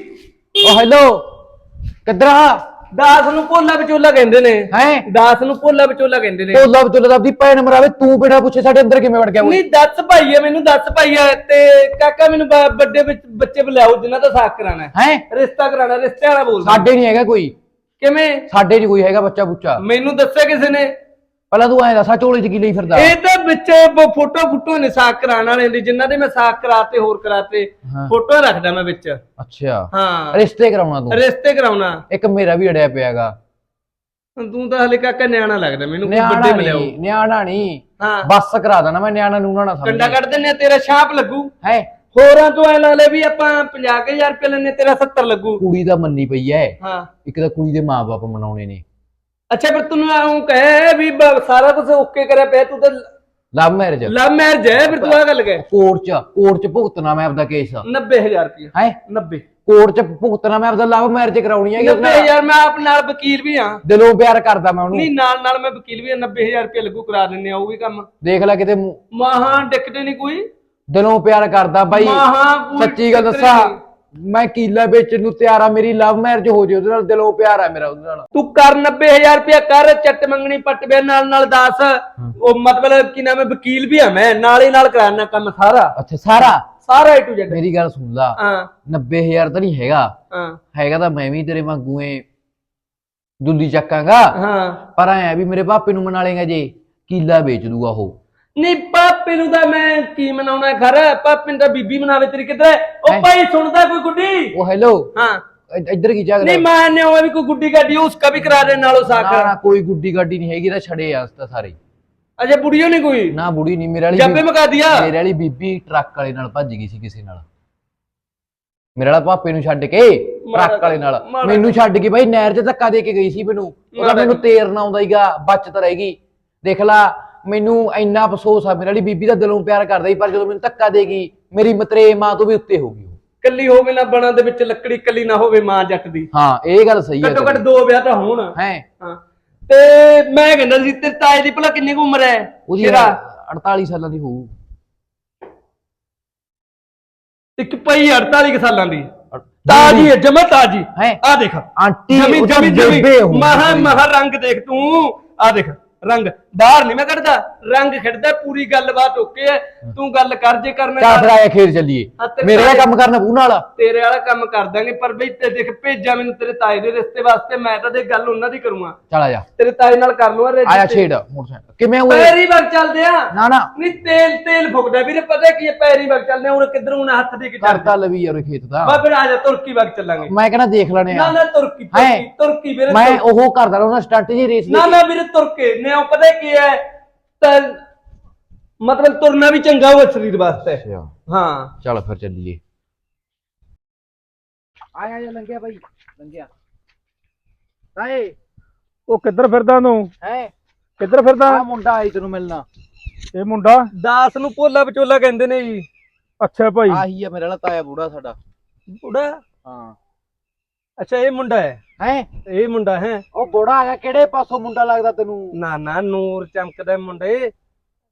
ਓ ਹੈਲੋ ਕਿੱਧਰ ਆ? ਦਾਸ ਨੂੰ ਭੋਲਾ ਵਿਚੋਲਾ ਕਹਿੰਦੇ ਨੇ। ਹੈ? ਦਾਸ ਨੂੰ ਭੋਲਾ ਵਿਚੋਲਾ ਕਹਿੰਦੇ ਨੇ। ਭੋਲਾ ਬਚੋਲਾ ਦਾ ਆਪਦੀ ਭੈਣ ਮਰਾਵੇ ਤੂੰ ਬਿਨਾ ਪੁੱਛੇ ਸਾਡੇ ਅੰਦਰ ਕਿਵੇਂ ਵੜ ਗਿਆ ਨਹੀਂ ਦੱਸ ਭਾਈਆ ਮੈਨੂੰ ਦੱਸ ਭਾਈਆ ਤੇ ਕਾਕਾ ਮੈਨੂੰ ਬ- ਵੱਡੇ ਵਿੱਚ ਬੱਚੇ ਬੁਲਾਓ ਜਿਨ੍ਹਾਂ ਦਾ ਸਾਥ ਕਰਾਣਾ ਹੈ। ਹੈ? ਰਿਸ਼ਤਾ ਕਰਾਣਾ ਰਿਸ਼ਤੇ ਵਾਲਾ ਬੋਲਦਾ। ਸਾਡੇ ਨਹੀਂ ਹੈਗਾ ਕੋਈ। ਕਿਵੇਂ? ਸਾਡੇ ਨਹੀਂ ਕੋਈ ਹੈਗਾ ਬੱਚਾ ਬੁੱਚਾ। ਮੈਨੂੰ ਦੱਸਿਆ ਕਿਸੇ ਨੇ ਪਹਿਲਾਂ ਤੂੰ ਐਂ ਦੱਸ ਆਹ ਝੋਲੇ ਚ ਕੀ ਲਈ ਫਿਰਦਾ? ਇਹ ਤਾਂ ਵਿੱਚ ਫੋਟੋ ਫੁੱਟੋ ਨੇ ਸਾਥ ਕਰਾਉਣ ਵਾਲੇ ਦੀ ਜਿਨ੍ਹਾਂ ਦੇ ਮੈਂ ਸਾਥ ਕਰਾਤੇ ਹੋਰ ਕਰਾਤੇ ਹਾਂ। ਫੋਟੋ ਰੱਖਦਾ ਮੈਂ ਵਿੱਚ। ਅੱਛਾ। ਹਾਂ। ਰਿਸ਼ਤੇ ਕਰਾਉਣਾ ਤੂੰ? ਰਿਸ਼ਤੇ ਕਰਾਉਣਾ। ਇੱਕ ਮੇਰਾ ਵੀ ਅੜਿਆ ਪਿਆਗਾ ਤੂੰ ਤਾਂ ਹਲੇ ਕਾਕਾ ਨਿਆਣਾ ਲੱਗਦਾ ਮੈਨੂੰ ਕੋਈ ਨਿਆਣਾ ਵੱਡੇ ਮਿਲਿਆਓ ਨਹੀਂ ਨਿਆਣਾ ਨਹੀਂ। ਹਾਂ। ਬੱਸ ਕਰਾ ਦੇਣਾ ਮੈਂ ਨਿਆਣਾ ਨੂਣਾ ਨਾ ਸਮਝ। ਕੰਡਾ ਕੱਢ ਦਿੰਨੇ ਆ, ਤੇਰਾ ਛਾਪ ਲੱਗੂ। ਹੈ? ਹੋਰਾਂ ਤੋਂ ਐ ਲਾ ਲੈ ਵੀ ਆਪਾਂ 50000 ਰੁਪਏ ਲੈਣੇ ਤੇਰਾ 70 ਲੱਗੂ। ਕੁੜੀ ਦਾ ਮੰਨੀ ਪਈ ਐ। ਹਾਂ। ਇੱਕ ਤਾਂ ਕੁੜੀ ਦੇ ਮਾਪੇ ਮਨਾਉਣੇ ਨੇ। ਅੱਛਾ ਫਿਰ ਤੈਨੂੰ ਆਉਂ ਕਹੇ ਵੀ ਬ- ਸਾਰਾ ਕੁਝ ਓਕੇ ਕਰਿਆ ਪਿਆ ਤੂੰ ਤਾਂ ਲਵ ਮੈਰਿਜ ਲਵ ਮੈਰਿਜ ਹੈ ਫਿਰ ਤੂੰ ਆ ਗੱਲ ਕਹੇ। ਕੋਰਟ ਚ ਕੋਰਟ ਚ ਭੁਗਤਣਾ ਮੈਂ ਆਪਦਾ ਕੇਸ 90000 ਰੁਪਏ ਹੈ? 90 ਕੋਰਟ ਚ ਭੁਗਤਣਾ ਮੈਂ ਆਪਦਾ ਲਵ ਮੈਰਿਜ ਕਰਾਉਣੀ ਨਾਲ। 90000 ਮੈਂ ਆਪ ਨਾਲ ਵਕੀਲ ਵੀ ਆ। ਦਿਲੋਂ ਪਿਆਰ ਕਰਦਾ ਮੈਂ ਉਹਨੂੰ। ਨਹੀਂ ਨਾਲ ਨਾਲ ਮੈਂ ਵਕੀਲ ਵੀ ਆ 90000 ਰੁਪਏ ਲੱਗੂ ਕਰਾ ਦਿੰਨੇ ਆ ਉਹ ਵੀ ਕੰਮ। ਦੇਖ ਲੈ ਕਿਤੇ ਮੂੰਹ- ਮਾਹਾਂ ਡਿੱਕਦੇ ਨਹੀਂ ਕੋਈ। ਦਿਲੋਂ ਪਿਆਰ ਕਰਦਾ ਬਾਈ। ਮਾਹਾਂ ਕੋਈ ਸੱਚੀ ਗੱਲ ਦੱਸਾਂ। ਨਹੀਂ। ਮੈਂ ਕੀਲਾ ਵੇਚਣ ਨੂੰ ਤਿਆਰ ਆ ਮੇਰੀ ਲਵ ਮੈਰਿਜ ਹੋ ਜੇ ਉਹਦੇ ਨਾਲ ਦਿਲੋਂ ਪਿਆਰ ਆ ਮੇਰਾ ਉਹਦੇ ਨਾਲ। ਤੂੰ ਕਰ 90000 ਰੁਪਏ ਕਰ ਚੱਟ ਮੰਗਣੀ ਪੱਟ ਬੇ ਨਾਲ ਨਾਲ ਦੱਸ। ਉਹ ਮਤਲਬ ਕੀ ਨਾਮ ਹੈ ਵਕੀਲ ਵੀ ਆ ਮੈਂ ਨਾਲ ਨਾਲ ਕਰਾਣਾ ਕੰਮ ਸਾਰਾ। ਅੱਛਾ ਸਾਰਾ? ਸਾਰਾ ਟੂ ਜ਼ੈਡ ਮੇਰੀ ਗੱਲ ਸੁਣ ਲਾ। ਹਾਂ। 90000 ਤਾਂ ਨਹੀਂ ਹੈਗਾ। ਹਾਂ। ਹੈਗਾ ਤਾਂ ਮੈਂ ਵੀ ਤੇਰੇ ਵਾਂਗੂ ਏ ਦੁੱਲੀ ਚੱਕਾਂਗਾ। ਹਾਂ। ਪਰ ਐ ਵੀ ਮੇਰੇ ਪਾਪੇ ਨੂੰ ਮਨਾ ਲੇਗਾ ਜੇ ਕੀਲਾ ਵੇਚ ਦੂਗਾ ਉਹ। ਨਹੀਂ ਪਾਪੇ ਨੂੰ ਤਾਂ ਮੈਂ ਕੀ ਮਨਾਉਣਾ ਖਰ ਪਾਪੇ ਨੂੰ ਤਾਂ ਬੀਬੀ ਮਨਾਵੇ ਤੇਰੀ ਕਿਧਰ ਉਹ ਭਾਈ ਸੁਣਦਾ ਕੋਈ ਗੁੱਡੀ? ਉਹ ਹੈਲੋ ਹਾਂ। ਇੱਧਰ ਕੀ ਜਾਗ ਨਹੀਂ ਮੈਂ ਨੇ ਉਹ ਕੋਈ ਗੁੱਡੀ ਗੱਡੀ ਉਸ ਕਾ ਵੀ ਕਰਾ ਦੇ ਨਾਲੋ ਸਾਕਰ ਨਾ ਕੋਈ ਗੁੱਡੀ ਗੱਡੀ ਨਹੀਂ ਹੈਗੀ ਤਾਂ ਛੜੇ ਆ ਸਾਰੇ। ਅਜੇ ਬੁੜੀਓ ਨਹੀਂ ਕੋਈ? ਨਾ ਬੁੜੀ ਨਹੀਂ ਮੇਰੇ ਵਾਲੀ ਜੱਬੇ ਮਕਾ ਦਿਆ। ਮੇਰੇ ਵਾਲੀ ਬੀਬੀ ਟਰੱਕ ਵਾਲੇ ਨਾਲ ਭੱਜ ਗਈ ਸੀ ਕਿਸੇ ਨਾਲ। ਮੇਰੇ ਵਾਲਾ ਪਾਪੇ ਨੂੰ ਛੱਡ ਕੇ ਟਰੱਕ ਵਾਲੇ ਨਾਲ। ਮੈਨੂੰ ਛੱਡ ਕੇ ਬਾਈ ਨਹਿਰ 'ਚ ਧੱਕਾ ਦੇ ਕੇ ਗਈ ਸੀ ਮੈਨੂੰ। ਉਹਦਾ ਮੈਨੂੰ ਤੇਰਨਾ ਆਉਂਦਾ ਹੀਗਾ ਬਚਤ ਰਹਿ ਗਈ। ਦੇਖ ਲਾ ਮੈਨੂੰ ਇੰਨਾ ਅਫਸੋਸ ਆ ਮੇਰੇ ਵਾਲੀ ਬੀਬੀ ਦਾ ਦਿਲੋਂ ਪਿਆਰ ਕਰਦਾ ਸੀ ਪਰ ਜਦੋਂ ਮੈਨੂੰ ਧੱਕਾ ਦੇਗੀ ਮੇਰੀ ਮਤਰੇ ਮਾਂ ਤੋਂ ਵੀ ਉੱਤੇ ਹੋ ਗਈ ਉਹ। ਕੱਲੀ ਹੋਵੇ ਨਾ ਬਣਾ ਦੇ ਵਿੱਚ ਲੱਕੜੀ ਕੱਲੀ ਨਾ ਹੋਵੇ ਮਾਂ ਜੱਟ ਦੀ। ਹਾਂ ਇਹ ਗੱਲ ਸਹੀ ਹੈ ਘੱਟੋ ਘੱਟ ਦੋ ਵਿਆਹ ਤਾਂ ਹੋਣ। ਹੈ? ਹਾਂ। ਤੇ ਮੈਂ ਕਹਿੰਦਾ ਸੀ ਤੇ ਤਾਏ ਦੀ ਭਲਾ ਕਿੰਨੀ ਕੁ ਉਮਰ ਹੈ? ਉਹਦੀ ਸ਼ੇਰਾ 48 ਸਾਲਾਂ ਦੀ ਹੋਊ। ਇੱਕ ਪਈ 48 ਕੁ ਸਾਲਾਂ ਦੀ। ਤਾਜੀ ਹੈ ਜਮਾ ਤਾਜੀ। ਹੈ? ਆ ਦੇਖ। ਆਂਟੀ ਜਮੀ ਜਮੀ। ਮਹਾ ਮਹਾ ਰੰਗ ਦੇਖ ਤੂੰ। ਆ ਦੇਖ ਰੰਗ। ਬਾਹਰ ਨਹੀਂ ਮੈਂ ਕੱਢਦਾ ਰੰਗ ਖਿੜਦਾ ਪੂਰੀ ਗੱਲਬਾਤ ਓਕੇ ਹੈ ਤੂੰ ਗੱਲ ਕਰ ਜੇ ਕਰਨਾ ਕਰ। ਫਿਰ ਆਇਆ ਖੇਤ ਚੱਲੀਏ। ਮੇਰੇ ਕੰਮ ਕਰਨਾ ਪੂ ਨਾਲ। ਤੇਰੇ ਵਾਲਾ ਕੰਮ ਕਰ ਦਾਂਗੇ ਪਰ ਬਈ ਤੇ ਦੇਖ ਭੇਜਾ ਮੈਨੂੰ ਤੇਰੇ ਤਾਏ ਦੇ ਰਿਸ਼ਤੇ ਵਾਸਤੇ ਮੈਂ ਤਾਂ ਦੇ ਗੱਲ ਉਹਨਾਂ ਦੀ ਕਰੂੰਗਾ। ਚੱਲ ਆ ਜਾ। ਤੇਰੇ ਤਾਏ ਨਾਲ ਕਰ ਲੂੰਗਾ ਆਇਆ ਰਜਿਸਟਰ। ਛੇੜ ਮੋਟਰਸਾਈਕਲ। ਕਿਵੇਂ ਹੋਏ ਪੈਰੀ ਵਗ ਚੱਲਦੇ ਆ। ਨਾ ਨਾ। ਨਹੀਂ ਤੇਲ ਤੇਲ ਫੁਕਦਾ ਵੀਰੇ ਪਤਾ ਕੀ ਹੈ ਪੈਰੀ ਵਗ ਚੱਲਦੇ ਹੁਣ ਕਿੱਧਰੋਂ ਹੁਣ ਹੱਥ ਦੇ ਕੇ ਕਰਤਾ ਲਵੀ ਯਾਰ ਖੇਤ ਦਾ। ਬਾ ਫਿਰ ਆ ਜਾ ਤੁਰਕੀ ਵਗ ਚੱਲਾਂਗੇ। ਮੈਂ ਕਹਿੰਦਾ ਦੇਖ ਲੈਣੇ ਨਾ ਆ। ਨਾ ਤੁਰਕੀ ਹੈਂ? ਤੁਰਕੀ ਤੁਰਕੀ ਵੀਰੇ ਮੈਂ। ਉਹ ਕਰਦਾ ਰਹਿਣਾ ਸਟੰਟ ਜੀ ਰੇਸ ਨਾ ਨਾ ਵੀਰੇ ਤੁਰਕੇ। ਨੇ ਉਹ ਪਤਾ ਕੀ ਹੈ? ਤਾਂ ਮਤਲਬ ਤੁਰਨਾ ਵੀ ਚੰਗਾ ਹੋਵੇ ਸਰੀਰ ਵਾਸਤੇ। ਹਾਂ। ਚੱਲ ਫਿਰ ਚੱਲੀਏ। ਆਇਆ ਜਾ ਲੰਗਿਆ ਬਾਈ ਲੰਗਿਆ ਤਾਏ ਉਹ ਕਿੱਧਰ ਫਿਰਦਾ ਤੂੰ ਹੈ? ਕਿੱਧਰ ਫਿਰਦਾ? ਆ ਮੁੰਡਾ ਆਈ ਤੈਨੂੰ ਮਿਲਣਾ। ਇਹ ਮੁੰਡਾ? ਦਾਸ ਨੂੰ ਭੋਲਾ ਵਿਚੋਲਾ ਕਹਿੰਦੇ ਨੇ ਜੀ। ਅੱਛਾ ਭਾਈ। ਆਹੀ ਆ ਮੇਰੇ ਵਾਲਾ ਤਾਇਆ ਬੂੜਾ ਸਾਡਾ। ਬੁੜਾ? ਹਾਂ। ਅੱਛਾ ਇਹ ਮੁੰਡਾ ਹੈ। ਹੈ? ਇਹ ਮੁੰਡਾ ਹੈ। ਉਹ ਬੋੜਾ ਆਇਆ ਕਿਹੜੇ ਪਾਸੋਂ ਮੁੰਡਾ ਲੱਗਦਾ ਤੈਨੂੰ? ਨਾ ਨਾ ਨੂਰ ਚਮਕਦਾ ਮੁੰਡੇ।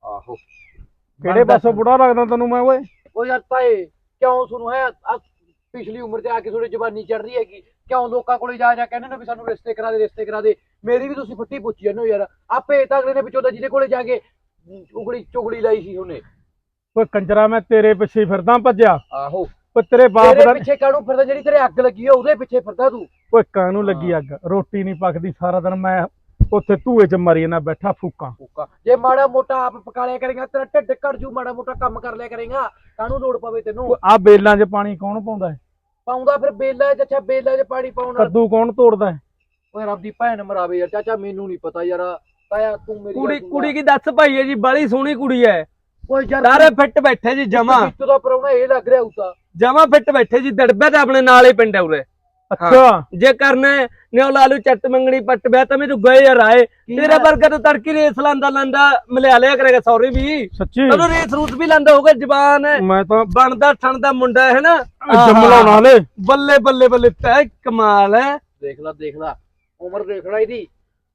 ਆਹੋ। ਕਿਹੜੇ ਪਾਸੋਂ ਬੁੜਾ ਲੱਗਦਾ ਤੈਨੂੰ ਮੈਂ ਓਏ? ਉਹ ਯਾਰ ਤਾਏ ਕਿਉਂ ਸੁਣੂ ਹੈ? ਪਿਛਲੀ ਉਮਰ ਤੇ ਆ ਕੇ ਥੋੜੀ ਜਵਾਨੀ ਚੜ ਰਹੀ ਹੈਗੀ। ਕਿਉਂ ਲੋਕਾਂ ਕੋਲੇ ਜਾ ਜਾ ਕਹਿੰਦੇ ਨੇ ਵੀ ਸਾਨੂੰ ਰਿਸ਼ਤੇ ਕਰਾ ਦੇ ਰਿਸ਼ਤੇ ਕਰਾ ਦੇ। ਮੇਰੀ ਵੀ ਤੁਸੀਂ ਫੱਟੀ ਪੁੱਛੀ ਜਾਂਦੇ ਹੋ ਯਾਰ। ਆਪੇ ਤਾਂ ਅਗਲੇ ਨੇ ਵਿਚੋਦਾ ਜਿਹਦੇ ਕੋਲੇ ਜਾ ਕੇ ਉਗਲੀ ਚੁਗਲੀ ਲਾਈ ਸੀ ਉਹਨੇ। ਓਏ ਕੰਜਰਾ ਮੈਂ ਤੇਰੇ ਪਿੱਛੇ ਫਿਰਦਾ ਭੱਜਿਆ। ਆਹੋ। ਓਏ ਤੇਰੇ ਬਾਪ ਤੇਰੇ ਦਾ ਪਿੱਛੇ ਕਾਹਨੂੰ ਫਿਰਦਾ? ਜਿਹੜੀ ਤੇਰੇ ਅੱਗ ਲੱਗੀ ਆ ਉਹਦੇ ਪਿੱਛੇ ਫਿਰਦਾ ਤੂੰ। ਓਏ ਕਾਨੂੰ ਲੱਗੀ ਅੱਗ? ਰੋਟੀ ਨਹੀਂ ਪੱਕਦੀ ਸਾਰਾ ਦਿਨ ਮੈਂ ਉੱਥੇ ਧੂਏ 'ਚ ਮਰੀ ਨਾ ਬੈਠਾ ਫੂਕਾਂ। ਫੂਕਾ। ਜੇ ਮਾੜਾ ਮੋਟਾ ਆਪ ਪਕਾ ਲਿਆ ਕਰੇਗਾ ਤੇਰਾ ਢਿੱਡ ਘੜ ਜੂ ਮਾੜਾ ਮੋਟਾ ਕੰਮ ਕਰ ਲਿਆ ਕਰੇਗਾ ਕਾਹਨੂੰ ਲੋੜ ਪਵੇ ਤੈਨੂੰ? ਆ ਬੇਲਾਂ 'ਚ ਪਾਣੀ ਕੌਣ ਪਾਉਂਦਾ ਹੈ? ਪਾਉਂਦਾ ਫਿਰ ਬੇਲਾ 'ਚ ਅੱਛਾ ਬੇਲਾ 'ਚ ਪਾਣੀ ਪਾਉਣ ਨਾਲ। ਕੱਦੂ ਕੌਣ ਤੋੜਦਾ ਹੈ? ਓਏ ਰੱਬ ਦੀ ਭੈਣ ਮਰਾਵੇ ਯਾਰ ਚਾਚਾ ਮੈਨੂੰ ਨਹੀਂ ਪਤਾ ਯਾਰ। ਤਾਇਆ ਤੂੰ ਮੇਰੀ ਕੁੜੀ ਕੁੜੀ। ਕੀ ਦੱਸ ਭਾਈ ਹੈ ਜੀ? ਬੜੀ ਸੋਹਣੀ ਕੁੜੀ ਹੈ। ਓਏ ਯਾਰ ਸਾਰੇ ਫਿੱਟ ਬੈਠੇ ਜੀ ਜਮਾ। ਵਿੱਚ ਦਾ ਪਰਉਣਾ ਇਹ ਲੱਗ ਰਿਹਾ ਉਤਾ ਜਮਾ ਫਿੱਟ ਬੈਠੇ ਜੀ ਦੜਬੇ ਤਾਂ ਆਪਣੇ ਨਾਲ ਹੀ ਪਿੰਡ ਹੈ ਉਰੇ। ਅੱਛਾ। ਜੇ ਕਰਨਾ ਨਿਉ ਲਾਲੂ ਚੱਟ ਮੰਗਣੀ ਪੱਟ ਬਿਆ ਤਾਂ ਮੈਨੂੰ ਗਏ ਯਾਰ ਆਏ। ਤੇਰੇ ਵਰਗਾ ਤਾਂ ਤੜਕੀ ਰੇਸ ਲਾਂਦਾ ਲਾਂਦਾ ਮਿਲਿਆ ਲਿਆ ਕਰੇਗਾ ਸੌਰੀ ਵੀ। ਸੱਚੀ? ਚਲੋ ਰੇਸ ਰੂਸ ਵੀ ਲਾਂਦਾ ਹੋਗਾ ਜ਼ਬਾਨ ਹੈ ਮੈਂ ਤਾਂ ਬਣਦਾ ਠਣਦਾ ਮੁੰਡਾ ਹੈ ਨਾ ਜੰਮਲਾਉਣ ਵਾਲੇ ਬੱਲੇ ਬੱਲੇ ਬੱਲੇ ਤੈ ਕਮਾਲ ਹੈ। ਦੇਖ ਲੈ ਦੇਖ ਲੈ। ਉਮਰ ਦੇਖ ਲੈ ਇਹਦੀ।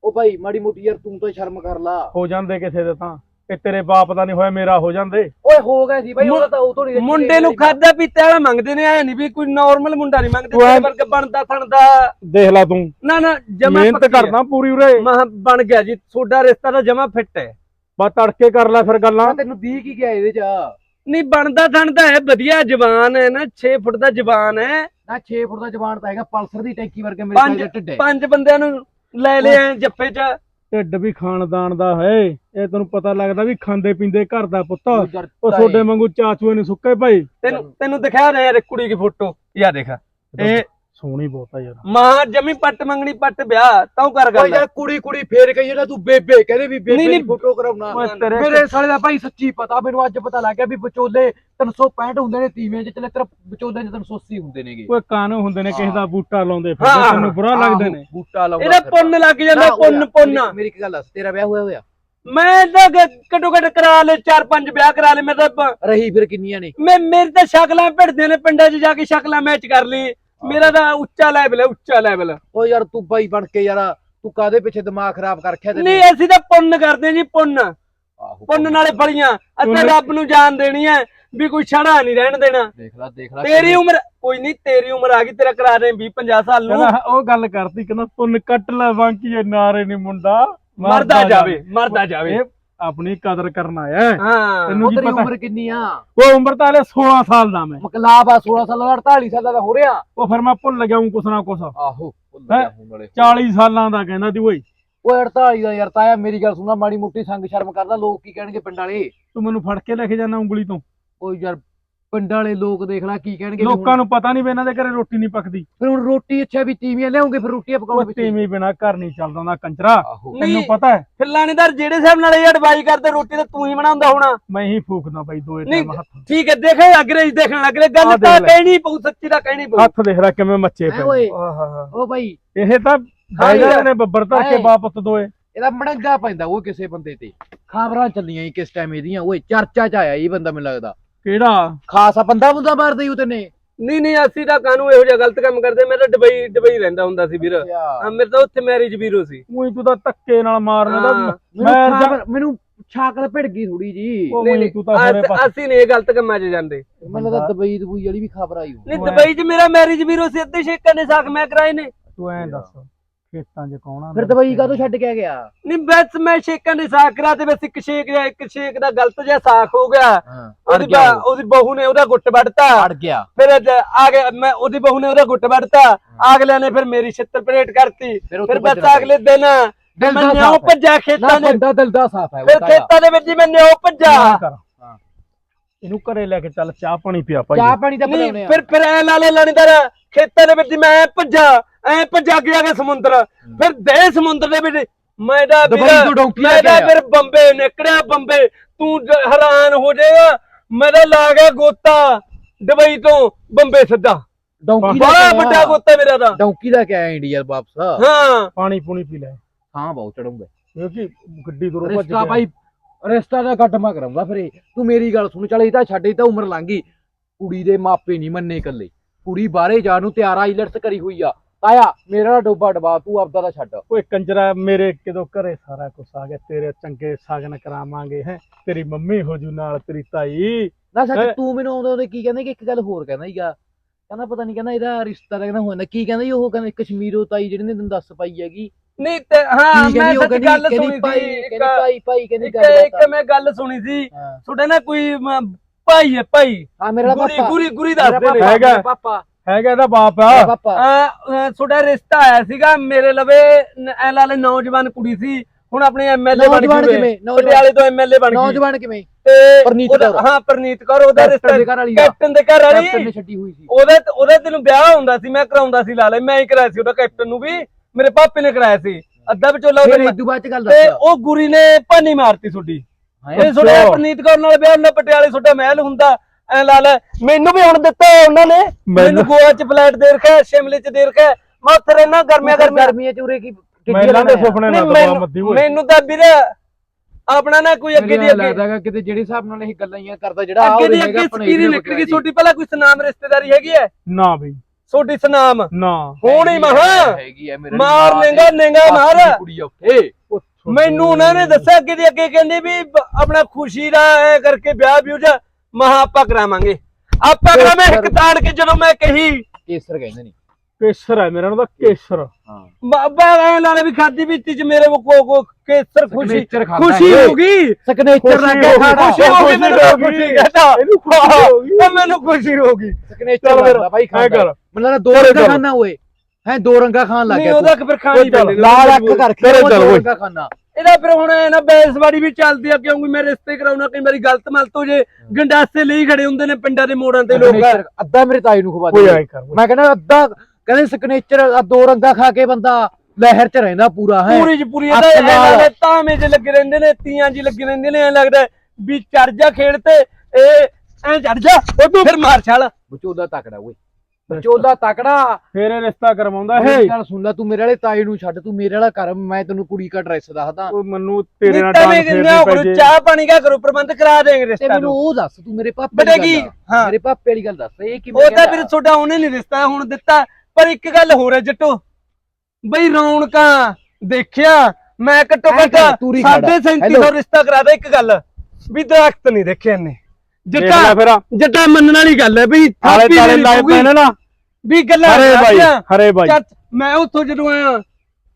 ਉਹ ਭਾਈ ਮਾੜੀ ਮੋਟੀ ਯਾਰ ਤੂੰ ਤਾਂ ਸ਼ਰਮ ਕਰ ਲਾ। ਹੋ ਜਾਂਦੇ ਕਿਸੇ ਦੇ ਤਾਂ। ਇਹ ਤੇਰੇ ਬਾਪ ਦਾ ਨਹੀਂ ਹੋਇਆ ਮੇਰਾ ਹੋ ਜਾਂਦੇ। ਓਏ ਹੋ ਗਿਆ ਸੀ ਭਾਈ ਉਹਦਾ ਤਾਂ ਉਹ ਤੋਂ ਨਹੀਂ ਮੁੰਡੇ ਨੂੰ ਖਾਦਾ ਪੀਤਾ ਵਾਲਾ ਮੰਗਦੇ ਨੇ ਐ ਨਹੀਂ ਵੀ ਕੋਈ ਨਾਰਮਲ ਮੁੰਡਾ ਨਹੀਂ ਮੰਗਦੇ ਤੇਰੇ ਵਰਗਾ ਬਣਦਾ ਠਣਦਾ ਦੇਖ ਲੈ ਤੂੰ। ਨਾ ਨਾ ਜਮਾ ਮਿਹਨਤ ਕਰਦਾ ਪੂਰੀ ਉਰੇ। ਮਹਾ ਬਣ ਗਿਆ ਜੀ ਤੁਹਾਡਾ ਰਿਸ਼ਤਾ ਤਾਂ ਜਮਾ ਫਿੱਟ ਹੈ। ਬਸ ਤੜਕੇ ਕਰ ਲੈ ਫਿਰ ਗੱਲਾਂ। ਮੈਂ ਤੈਨੂੰ ਦੀ ਕੀ ਗਿਆ ਇਹਦੇ ਚ? ਨਹੀਂ ਬਣਦਾ ਠਣਦਾ ਹੈ ਵਧੀਆ ਜਵਾਨ ਹੈ ਨਾ 6 ਫੁੱਟ ਦਾ ਜਵਾਨ ਹੈ। ਨਾ 6 ਫੁੱਟ ਦਾ ਜਵਾਨ ਤਾਂ ਹੈਗਾ ਪਲਸਰ ਦੀ ਟੈਂਕੀ ਵਰਗਾ ਮੇਰੇ ਢਿੱਡ ਪੰਜ ਬੰਦਿਆਂ ਨੂੰ ਲੈ ਲਿਆ ਜੱਫੇ ਚ। ਢਿੱਡ ਵੀ ਖਾਨਦਾਨ ਦਾ ਹੈ। ਇਹ ਤੈਨੂੰ ਪਤਾ ਲੱਗਦਾ ਵੀ ਖਾਂਦੇ ਪੀਂਦੇ ਘਰ ਦਾ ਪੁੱਤ। ਉਹ ਛੋਡੇ ਵਾਂਗੂ ਚਾਚੂਏ ਨੇ ਸੁੱਕੇ ਭਾਈ। ਤੈਨੂੰ ਤੈਨੂੰ ਦਿਖਾ ਰਿਹਾ ਯਾਰ ਕੁੜੀ ਦੀ ਫੋਟੋ। ਯਾ ਦੇਖ। ਇਹ ਸੋਹਣੀ ਬਹੁਤ ਆ ਯਾਰ। ਮਾਂ ਜਮੀ ਪੱਟ ਮੰਗਣੀ ਪੱਟ ਵਿਆਹ ਤਾਂ ਕਰ ਓਏ ਗੱਲ ਯਾਰ ਕੁੜੀ ਕੁੜੀ ਫੇਰ ਕਹੀ ਜਿਹੜਾ ਤੂੰ ਬੇਬੇ ਕਹਿੰਦੇ ਵੀ ਬੇਬੇ ਦੀ। ਫੋਟੋ ਕਰਾਉਣਾ। ਮੇਰੇ ਸਾਲੇ ਦਾ ਭਾਈ ਸੱਚੀ ਪਤਾ ਮੈਨੂੰ ਅੱਜ ਪਤਾ ਲੱਗ ਗਿਆ ਵੀ ਵਿਚੋਲੇ 365 ਹੁੰਦੇ ਨੇ ਤੀਵੇਂ ਚ ਚਲੇ ਤੇਰਾ ਵਿਚੋਲੇ ਚ 380 ਹੁੰਦੇ ਨੇਗੇ। ਓਏ ਕਾਨੂੰ ਹੁੰਦੇ ਨੇ ਕਿਸੇ ਦਾ ਬੂਟਾ ਲਾਉਂਦੇ ਹਾਂ, ਫਿਰਦੇ ਤੈਨੂੰ ਬੁਰਾ ਲੱਗਦੇ ਨੇ। ਬੂਟਾ ਲਾਉਂਦਾ ਇਹਦਾ। ਪੁੰਨ ਲੱਗ ਜਾਂਦਾ ਨਾ, ਪੁੰਨ। ਪੁੰਨ। ਮੇਰੀ- ਮੇਰੀ ਇੱਕ ਗੱਲ ਦੱਸ ਤੇਰਾ ਵਿਆਹ ਹੋਇਆ ਹੋਇਆ? ਮੈਂ ਤਾਂ ਘਟੋ ਘਟ ਕਰਾ ਲੈ ਚਾਰ ਪੰਜ ਵਿਆਹ ਕਰਾ ਲੈ ਮੈਂ ਤਾਂ ਰਹੀ ਫਿਰ ਕਿੰਨੀਆਂ ਨੇ? ਮੈਂ ਮੇਰੇ ਤਾਂ ਸ਼ਕਲਾਂ ਭਿੜਦੇ ਨੇ ਪਿੰਡਾਂ 'ਚ ਜਾ ਕੇ ਸ਼ਕਲਾਂ ਮੈਚ ਕਰ ਲਈ। ਮੇਰਾ ਤਾਂ ਉੱਚਾ ਲੈਵਲ ਹੈ ਉੱਚਾ ਲੈਵਲ ਓ ਯਾਰ ਤੂੰ ਬਾਈ ਬਣ ਕੇ ਯਾਰ ਤੂੰ ਕਾਦੇ ਪਿੱਛੇ ਦਿਮਾਗ ਖਰਾਬ ਕਰ ਰੱਖਿਆ ਨਹੀਂ ਅਸੀਂ ਤਾਂ ਪੁੰਨ ਕਰਦੇ ਜੀ ਪੁੰਨ। ਪੁੰਨ ਨਾਲੇ ਫਲੀਆਂ ਅਤੇ ਪੁੰਨ- ਰੱਬ ਨੂੰ ਜਾਣ ਦੇਣੀ ਹੈ ਵੀ ਕੋਈ ਛੜਾ ਨਹੀਂ ਰਹਿਣ ਦੇਣਾ। ਦੇਖ ਲੈ ਦੇਖ ਲੈ ਤੇਰੀ ਉਮਰ ਕੋਈ ਨਹੀਂ ਤੇਰੀ ਉਮਰ ਆ ਗਈ ਤੇਰਾ ਕਰਾ ਦੇ 20 50 ਸਾਲ ਨੂੰ। ਉਹ ਗੱਲ ਕਰਤੀ ਕਹਿੰਦਾ ਪੁੰਨ ਕੱਟ ਲੈ ਬਾਂਕੀਏ ਨਾਰੇ ਨਹੀਂ ਮੁੰਡਾ। ਮਰਦਾ ਜਾਵੇ ਮਰਦਾ ਜਾਵੇ। ਇਹ ਆਪਣੀ ਕਦਰ ਕਰਨ ਆਇਆ ਹੈ। ਹਾਂ ਤੈਨੂੰ ਉਹ ਕੀ ਪਤਾ? ਉਮਰ ਕਿੰਨੀ ਆ? ਉਹ ਉਮਰ ਤਾਂ ਹਲੇ 16 ਸਾਲ ਦਾ ਮੈਂ। ਮਕਲਾਬ ਆ 16 ਸਾਲ ਦਾ 48 ਸਾਲ ਦਾ ਹੋ ਰਿਹਾ। ਉਹ ਫਿਰ ਮੈਂ ਭੁੱਲ ਗਿਆ ਹੂੰ ਕੁਛ ਨਾ ਕੁਛ। ਆਹੋ ਹੈਂ? 40 ਸਾਲਾਂ ਦਾ ਕਹਿੰਦਾ ਸੀ ਓਏ। ਓਏ 48 ਦਾ ਯਾਰ ਤਾਇਆ ਮੇਰੀ ਗੱਲ ਸੁਣਨਾ ਮਾੜੀ ਮੋਟੀ ਸੰਗ ਸ਼ਰਮ ਕਰਦਾ ਲੋਕ ਕੀ ਕਹਿਣਗੇ ਪਿੰਡ ਵਾਲੇ? ਤੂੰ ਮੈਨੂੰ ਫੜ ਕੇ ਲੈ ਕੇ ਜਾਣਾ ਉਂਗਲੀ ਤੋਂ। ਓਏ ਯਾਰ ਪਿੰਡ ਵਾਲੇ ਲੋਕ ਦੇਖ ਲੈ ਕੀ ਕਹਿਣਗੇ ਵੀ ਹੁਣ- ਲੋਕਾਂ ਨੂੰ ਪਤਾ ਨਹੀਂ ਵੀ ਇਹਨਾਂ ਦੇ ਘਰੇ ਰੋਟੀ ਨਹੀਂ ਪੱਕਦੀ। ਫਿਰ ਹੁਣ ਰੋਟੀ ਅੱਛਾ ਵੀ ਤੀਵੀਆਂ ਲਿਆਉਂਗੇ ਫਿਰ ਰੋਟੀਆਂ ਪਕਾਉਣ ਉਹ ਤੀਵੀਂ ਬਿਨਾ ਘਰ ਨਹੀਂ ਚੱਲਦਾ ਹੁੰਦਾ ਕੰਜਰਾ। ਆਹੋ। ਨਹੀਂ। ਤੈਨੂੰ ਪਤਾ ਹੈ? ਫਿਰ ਲਾਣੇਦਾਰ ਜਿਹੜੇ ਹਿਸਾਬ ਨਾਲ ਇਹ ਐਡਵਾਈਸ ਕਰਦੇ ਰੋਟੀ ਤਾਂ ਤੂੰ ਹੀ ਬਣਾਉਂਦਾ ਹੋਣਾ। ਮੈਂ ਹੀ ਫੂਕਦਾ ਬਾਈ ਦੋਏ ਨਹੀਂ ਟਾਈਮ ਹੱਥ। ਠੀਕ ਹੈ ਦੇਖ ਅੰਗਰੇਜ਼ ਦੇਖਣ ਲੱਗ ਰਹੇ ਗੱਲ ਆਹ ਤਾਂ ਲੈ। ਕਹਿਣੀ ਪਊ ਸੱਚੀ ਦਾ ਕਹਿਣੀ ਪਊ। ਹੱਥ ਦੇਖ ਲੈ ਕਿਵੇਂ ਮੱਚੇ ਐ ਪਏ ਓਏ। ਆਹਾ ਓ ਬਾਈ ਇਹ ਤਾਂ ਯਾਰ। ਨੇ ਬੱਬਰ ਧਰ ਕੇ ਹਾਏ। ਬਾਪਤ ਦੋਏ। ਇਹਦਾ ਮੜੰਗਾ ਪੈਂਦਾ ਉਹ ਕਿਸੇ ਬੰਦੇ ਤੇ। ਖਬਰਾਂ ਚੱਲੀਆਂ ਹੀ ਕਿਸ ਟਾਈਮ ਇਹਦੀਆਂ। ਓਏ ਚਰਚਾ ਚ ਆਇਆ ਇਹ ਬੰਦਾ ਮੈਨੂੰ ਲੱਗਦਾ। ਕਿਹੜਾ? ਖਾਸਾ ਬੰਦਾ ਬੰਦਾ ਮਾਰਦਾ ਹੀ ਉਹ ਤੈਨੇ। ਨਹੀਂ ਨਹੀਂ ਅਸੀਂ ਤਾਂ ਕਾਨੂੰ ਇਹੋ ਜਿਹਾ ਗਲਤ ਕੰਮ ਕਰਦੇ ਮੈਂ ਤਾਂ ਦੁਬਈ ਦੁਬਈ ਰਹਿੰਦਾ ਹੁੰਦਾ ਸੀ ਵੀਰ। ਹਾਂ ਮੇਰੇ ਤਾਂ ਉੱਥੇ ਮੈਰਿਜ ਵੀਰੋ ਸੀ। ਉਹੀ ਤੂੰ ਤਾਂ ਧੱਕੇ ਨਾਲ ਮਾਰਨਾ ਦਾ। ਮੈਂ ਮੈਨੂੰ ਛਾਕਲ ਭਿੜ ਗਈ ਥੋੜੀ ਜੀ। ਨਹੀਂ ਨਹੀਂ ਤੂੰ ਤਾਂ ਹੋਰੇ ਅਸ- ਪਾਸੇ ਅਸੀਂ ਨਹੀਂ ਇਹ ਗਲਤ ਕੰਮਾਂ 'ਚ ਜਾਂਦੇ। ਮੈਨੂੰ ਲੱਗਦਾ ਦੁਬਈ ਦੁਬਈ ਵਾਲੀ ਵੀ ਖਬਰ ਆਈ। ਨਹੀਂ ਦੁਬਈ 'ਚ ਮੇਰਾ ਮੈਰਿਜ ਵੀਰੋ ਸੀ ਅੱਧੇ ਸ਼ੇਕਾਂ ਨੇ ਸਾਖ ਮੈਂ ਕਰਾਏ ਨੇ। ਤੂੰ ਐਂ ਦੱਸ। ਖੇਤਾਂ 'ਚ ਕੌਣ ਫਿਰ ਦੁਬਈ ਕਾਹਤੋਂ ਛੱਡ ਕੇ ਗਿਆ? ਨਹੀਂ ਬਸ ਮੈਂ ਸ਼ੇਕਾਂ ਨੇ ਸਾਖ ਕਰਾ ਤੇ ਬਸ ਇੱਕ ਸ਼ੇਕ ਜਾਂ ਇੱਕ ਸ਼ੇਕ ਦਾ ਗਲਤ ਜਿਹਾ ਸਾਖ ਹੋ ਗਿਆ। ਹਾਂ ਉਹਦੀ ਬ- ਉਹਦੀ ਬਹੂ ਨੇ ਉਹਦਾ ਗੁੱਟ ਵੱਢਤਾ। ਅੜ ਗਿਆ। ਫਿਰ ਅੱਜ ਆ ਗਿਆ ਮੈਂ ਉਹਦੀ ਬਹੂ ਨੇ ਉਹਦਾ ਗੁੱਟ ਵੱਢਤਾ। ਅਗਲੇ ਨੇ ਫਿਰ ਮੇਰੀ ਛਿੱਤਰ ਪਲੇਟ ਕਰਤੀ। ਫਿਰ ਉੱਥੋਂ ਫਿਰ ਬਸ ਭੱਜਣਾ ਅਗਲੇ ਦਿਨ ਦਿਲ ਮੈਂ ਦਾ ਨਿਉ ਸਾਫ਼ ਹੈ। ਭੱਜਾ ਨਾ ਖੇਤਾਂ ਦੇ ਬੰਦਾ ਦਿਲ ਦਾ ਸਾਫ਼ ਹੈ ਫਿਰ ਖੇਤਾਂ ਦੇ ਵਿੱਚ ਜੀ ਮੈਂ ਨਿਉ ਭੱਜਾ ਕਰ। ਹਾਂ। ਇਹਨੂੰ ਘਰੇ ਲੈ ਕੇ ਚੱਲ ਚਾਹ ਪਾਣੀ ਪਿਆ ਭਾਈ। ਚਾਹ ਪਾਣੀ ਤਾਂ ਨਹੀਂ ਆ। ਫਿਰ ਫਿਰ ਐ ਲਾਲੇ ਲਾਣੇਦਾਰ ਖੇਤਾਂ ਦੇ ਵਿੱਚ ਮੈਂ ਭੱਜਾ। ਐ ਭੱਜਾ ਗਿਆ ਕਿ ਸਮੁੰਦਰ। ਫਿਰ ਦੇ ਸਮੁੰਦਰ ਦੇ ਵਿੱਚ ਮੈਂ ਦਾ ਮੈਂ ਦਾ। ਫਿਰ ਬੰਬੇ ਨਿਕੜਿਆ ਬੰਬੇ। ਤੂੰ ਹੈਰਾਨ ਹੋ ਜਾਏਗਾ। ਮੇਰਾ ਲਾ ਗਿਆ ਗੋਤਾ। ਦੁਬਈ ਤੋਂ ਬੰਬੇ ਸਿੱਧਾ। ਡੌਂਕੀ ਦਾ ਬੜਾ? ਵੱਡਾ ਗੋਤਾ ਮੇਰਾ ਦਾ ਡੌਂਕੀ ਦਾ ਕਿਆ ਇੰਡੀਆ ਵਾਪਸ। ਹਾਂ। ਪਾਣੀ ਪੂਣੀ ਪੀ ਲੈ। ਹਾਂ ਬਹੁਤ ਚੜੂੰਗਾ। ਕਿਉਂਕਿ ਗੱਡੀ ਦੂਰੋਂ ਭੱਜ ਰਿਸ਼ਤਾ ਗਿਆ। ਭਾਈ ਰਿਸ਼ਤਾ ਦਾ ਕੱਟ ਮੈਂ ਕਰਾਂਗਾ ਫਿਰ। ਤੂੰ ਮੇਰੀ ਗੱਲ ਸੁਣ ਚੱਲ ਇਹ ਤਾਂ ਛੱਡ ਤਾਂ ਉਮਰ ਲੰਘ ਕੁੜੀ ਦੇ ਮਾਪੇ ਨਹੀਂ ਮੰਨੇ ਇਕੱਲੇ। ਕੁੜੀ ਬਾਹਰੇ ਜਾਣ ਨੂੰ ਤਿਆਰ ਆ ਇਲਟਸ ਕਰੀ ਹੋਈ ਆ। ਤਾਇਆ ਮੇਰਾ ਡੋਬਾ ਡਬਾ ਤੂੰ ਆਪਦਾ ਦਾ ਛੱਡ। ਓਏ ਕੰਜਰਾ ਮੇਰੇ ਕਿਦੋਂ ਘਰੇ ਸਾਰਾ ਕੁਝ ਆ ਗਿਆ ਤੇਰੇ ਚੰਗੇ ਸਾਗਨ ਕਰਾਵਾਂਗੇ ਹੈ। ਤੇਰੀ ਮੰਮੀ ਹੋ ਜੂ ਨਾਲ ਤੇਰੀ ਤਾਈ। ਨਾ? ਸੱਚ ਤੂੰ ਮੈਨੂੰ ਆਉਂਦੇ ਉਹਦੇ ਕੀ ਕਹਿੰਦੇ ਕਿ ਇੱਕ ਗੱਲ ਹੋਰ ਕਹਿੰਦਾ ਹੀਗਾ ਕਹਿੰਦਾ ਪਤਾ ਨਹੀਂ ਕਹਿੰਦਾ ਇਹਦਾ ਰਿਸ਼ਤਾ ਦਾ ਕਹਿੰਦਾ ਹੋਣਾ ਕੀ ਕਹਿੰਦਾ ਜੀ ਉਹ ਕਹਿੰਦਾ ਕਸ਼ਮੀਰੋ ਤਾਈ ਜਿਹੜੀ ਨੇ ਤੈਨੂੰ ਦੱਸ ਪਾਈ ਹੈਗੀ। ਨਹੀਂ ਤੇ ਹਾਂ ਮੈਂ ਸੱਚ ਗੱਲ ਸੁਣੀ ਸੀ ਕਹਿੰਦੀ ਇੱਕ ਭਾਈ ਭਾਈ ਕਹਿੰਦੀ ਇੱਕ ਗੱਲ ਇੱਕ ਮੈਂ ਗੱਲ ਸੁਣੀ ਸੀ ਤੁਹਾਡੇ ਨਾ ਕੋਈ ਭਾਈ ਹੈ ਭਾਈ। ਹਾਂ ਮੇਰਾ ਪਾਪਾ। ਗੁਰੀ ਗੁਰੀ ਦੱਸਦੇ ਨੇ ਹੈਗਾ। ਪਾਪਾ। ਹੈਗਾ ਇਹਦਾ ਬਾਪ ਆ। ਪਾਪਾ ਅਹ, ਅਹ, ਤੁਹਾਡਾ ਰਿਸ਼ਤਾ ਆਇਆ ਸੀਗਾ ਮੇਰੇ ਲਵੇ ਨ- ਐ ਲਾ ਲੈ ਨੌਜਵਾਨ ਕੁੜੀ ਸੀ। ਹੁਣ ਆਪਣੇ ਐਮਐਲਏ ਬਣ ਨੌਜਵਾਨ ਗਈ ਕਿਵੇਂ? ਨੌਜਵਾਨ ਪਟਿਆਲੇ ਤੋਂ ਐਮਐਲਏ ਬਣ ਗਈ। ਨੌਜਵਾਨ ਕਿਵੇਂ? ਤੇ ਪ੍ਰਨੀਤ ਉਹਦਾ- ਕੌਰ। ਹਾਂ ਪ੍ਰਨੀਤ ਕੌਰ ਉਹਦਾ ਰਿਸ਼ਤਾ ਕੈਪਟਨ ਦੇ ਘਰ ਵਾਲੀ ਦਾ ਕੈਪਟਨ ਦੇ ਘਰ ਕੈਪਟਨ ਨੇ ਛੱਡੀ ਹੋਈ ਸੀ। ਉਹਦੇ ਉਹਦੇ ਤੈਨੂੰ ਵਿਆਹ ਹੁੰਦਾ ਸੀ ਮੈਂ ਕਰਾਉਂਦਾ ਸੀ ਲਾ ਲੈ। ਮੈਂ ਹੀ ਕਰਾਇਆ ਸੀ ਉਹਦਾ ਕੈਪਟਨ ਨੂੰ ਵੀ। ਮੇਰੇ ਪਾਪੇ ਨੇ ਕਰਾਇਆ ਸੀ। ਅੱਧਾ ਵਿਚੋਲਾ ਫਿਰ ਉਹਦੇ ਇਦੋਂ ਬਾਅਦ ਚ ਗੱਲ ਤੇ ਦੱਸ। ਉਹ ਗੁਰੀ ਨੇ ਭਾਨੀ ਮਾਰਤੀ ਤੁਹਾਡੀ। ਇਹ ਤੁਹਾਡਾ ਪ੍ਰਨੀਤ ਕੌਰ ਨਾਲ ਵਿਆਹ ਹੁੰਦਾ ਪਟਿਆਲੇ ਤੁਹਾਡਾ ਮਹਿਲ ਹੁੰਦਾ। ਐ ਲਾ ਲੈ ਮੈਨੂੰ ਵੀ ਹੁਣ ਦਿੱਤਾ ਉਹਨਾਂ ਨੇ। ਮੈਨੂੰ ਗੋਆ ਚ ਫਲੈਟ ਦੇ ਰੱਖਿਆ ਸ਼ਿਮਲੇ ਚ ਦੇ ਰੱਖਿਆ। ਮੈਂ ਉੱਥੇ ਰਹਿਣਾ ਗਰਮੀਆਂ ਗਰਮੀਆਂ ਗਰਮੀਆਂ ਚ ਉਰੇ ਕੀ ਦੇ ਸੁਪਨੇ ਨਹੀਂ, ਮੈਨੂੰ- ਮੱਦੀ ਓਏ ਮੈਨੂੰ ਤਾਂ ਵੀਰ ਆਪਣਾ ਨਾ ਕੋਈ ਅੱਗੇ ਦੀ ਅੱਗੇ ਲੱਗਦਾਗਾ ਕਿਤੇ ਜਿਹੜੇ ਹਿਸਾਬ ਨਾਲ ਇਹ ਗੱਲਾਂ ਹੀ ਕਰਦਾ ਜਿਹੜਾ ਅੱਗੇ ਉਹਦੇ ਦੀ ਅੱਗੇ ਸਕੀਰੀ ਨਿਕਲ ਗਈ। ਛੋਟੀ ਪਹਿਲਾਂ ਕੋਈ ਸਨਾਮ ਰਿਸ਼ਤੇਦਾਰੀ ਹੈਗੀ ਹੈ? ਨਾ ਬਈ। ਛੋਟੀ ਸਨਾਮ? ਨਾ। ਹੋਣੀ ਮਹਾ ਹੈ, ਹੈਗੀ ਹੈ ਮੇਰੇ ਮਾਰ ਨਾਲ ਨੇਗਾ ਨੇਗਾ ਦੀ ਮਾਰ। ਕੁੜੀ ਉੱਥੇ। ਮੈਨੂੰ ਉਹਨਾਂ ਨੇ ਦੱਸਿਆ ਅੱਗੇ ਦੀ ਅੱਗੇ ਕਹਿੰਦੇ ਵੀ ਬ- ਆਪਣਾ ਖੁਸ਼ੀ ਦਾ ਐ ਕਰਕੇ ਵਿਆਹ ਵਿਊ ਜਾ ਮਹਾ ਆਪਾਂ ਕਰਾਵਾਂਗੇ। ਆਪਾਂ ਕਰਾਵੇਂ ਇੱਕ ਤਾੜ ਕੇ ਜਦੋਂ ਮੈਂ ਕਹੀ ਕੇਸਰ ਕਹਿੰਦੇ ਨਹੀਂ ਕੇਸਰ ਹੈ ਮੇਰਾ ਨਾਮ ਕੇਸਰ ਹਾਂ। ਬਾਬਾ ਐ ਲਾਲੇ ਵੀ ਖਾਦੀ ਪੀਤੀ ਚ ਮੇਰੇ ਕੋ ਕੋ ਕੇਸਰ ਖੁਸ਼ੀ ਖੁਸ਼ੀ ਇਹ। ਹੋ ਗਈ। ਸਿਗਨੇਚਰ ਲੱਗ ਗਿਆ ਖਾਣਾ ਖੁਸ਼ੀ ਹੋ ਗਈ ਮੈਨੂੰ ਖੁਸ਼ੀ ਕਹਿੰਦਾ। ਇਹਨੂੰ ਮੈਨੂੰ ਖੁਸ਼ੀ ਹੋ ਗਈ। ਸਿਗਨੇਚਰ ਲੱਗਦਾ ਭਾਈ ਕਰ ਮੈਨੂੰ ਦੋ ਰੰਗਾ। ਖਾਣਾ ਓਏ ਹੈ ਦੋ ਰੰਗਾ ਖਾਣ ਲੱਗ ਨਹੀਂ ਗਿਆ ਉਹਦਾ ਤੂੰ। ਫਿਰ ਖਾਣੀ ਲਾਲ ਅੱਖ ਕਰਕੇ ਦੋ। ਰੰਗਾ ਖਾਣਾ ਇਹਦਾ ਫਿਰ ਹੁਣ ਇਹ ਨਾ ਬੈਸਵਾੜੀ ਵੀ ਚੱਲਦੀ ਆ ਕਿਉਂਕਿ ਮੈਂ ਰਿਸ਼ਤੇ ਕਰਾਉਣਾ ਕਈ ਵਾਰੀ ਗਲਤ ਮਲਤ ਹੋ ਜੇ। ਗੰਡਾਸੇ ਲਈ ਖੜੇ ਹੁੰਦੇ ਨੇ ਪਿੰਡਾਂ ਦੇ ਮੋੜਾਂ ਤੇ ਲੋਕ। ਅੱਧਾ ਮੇਰੇ ਤਾਈ ਨੂੰ ਖਵਾ ਦੇ। ਮੈਂ ਕਹਿੰਦਾ ਅੱਧਾ ਕਹਿੰਦੇ ਸਿਗਨੇਚਰ ਆ ਦੋ ਰੰਗਾ ਖਾ ਕੇ ਬੰਦਾ ਲਹਿਰ ਚ ਰਹਿੰਦਾ ਪੂਰਾ ਹੈ। ਪੂਰੀ ਚ ਪੂਰੀ ਇਹਦਾ ਤਾਵੇਂ ਚ ਲੱਗੇ ਰਹਿੰਦੇ ਨੇ ਤੀਆਂ ਜੀ ਲੱਗੇ ਰਹਿੰਦੇ ਨੇ ਐ ਲੱਗਦਾ ਵੀ ਚੜ ਜਾ ਖੇਡ ਤੇ ਇਹ ਐ ਚੜ ਜਾ ਉਹ ਤੂੰ ਫਿਰ ਮਾਰ ਛਾਲ। ਵਿਚੋਲਾ ਤਕੜਾ ਓਏ। ਵਿਚੋਲਾ ਤਕੜਾ ਫੇਰ ਇਹ ਰਿਸ਼ਤਾ ਕਰਵਾਉਂਦਾ ਇਹ ਗੱਲ ਸੁਣ ਲੈ ਤੂੰ ਮੇਰੇ ਵਾਲੇ ਤਾਈ ਨੂੰ ਛੱਡ ਤੂੰ ਮੇਰੇ ਵਾਲਾ ਕਰ ਮੈਂ ਤੈਨੂੰ ਕੁੜੀ ਦਾ ਐਡਰੈਸ ਦੱਸਦਾ ਉਹ ਮੈਨੂੰ ਤੇਰੇ ਨਾਲ ਨਿੱਤਾ ਡਾਂਸ ਵੀ ਫੇਰਨੀ ਕਿੰਨਾ ਪੈ ਕਰੋ ਜੇ ਚਾਹ ਪਾਣੀ ਦਾ ਕਰੋ ਪ੍ਰਬੰਧ ਕਰਾ ਦੇਂਗੇ ਤੇ ਰਿਸ਼ਤਾ ਮੈਨੂੰ ਉਹ ਦੱਸ ਤੂੰ ਮੇਰੇ ਪਾਪੇ ਦੀ? ਗੱਲ। ਹਾਂ। ਮੇਰੇ ਪਾਪੇ ਵਾਲੀ ਗੱਲ ਦੱਸ ਇਹ ਕਿਵੇਂ ਉਹ ਤਾਂ? ਫਿਰ ਤੁਹਾਡਾ ਉਹਨੇ ਨਹੀਂ ਰਿਸ਼ਤਾ ਹੁਣ ਦਿੱਤਾ ਪਰ ਇੱਕ ਗੱਲ ਹੋਰ ਹੈ ਜੱਟੋ ਬਈ ਰੌਣਕਾਂ ਦੇਖਿਆ ਮੈਂ ਘੱਟੋ ਘੱਟ ਕਰ, ਤੂੰ ਹੀ ਖੜਾ। 3700 Hello। ਰਿਸ਼ਤਾ ਕਰਾਦਾ ਇੱਕ ਗੱਲ ਵੀ ਦਰਖਤ ਨਹੀਂ ਦੇਖੇ ਇਹਨੇ ਦੇਖ ਲੈ ਜੱਟਾ ਫਿਰ। ਜੱਟਾ ਮੰਨਣ ਵਾਲੀ ਗੱਲ ਹੈ ਬਈ ਆਲੇ ਥਾਪੀ ਤਾਲੇ ਲਾਏ ਪਊਗੀ। ਪਏ ਨੇ ਵੀ ਗੱਲਾਂ ਹਰੇ ਬਾਈ ਕਰਦੀਆਂ। ਹਰੇ ਬਾਈ। ਚੱਲ, ਮੈਂ ਉੱਥੋਂ ਜਦੋਂ ਆਇਆ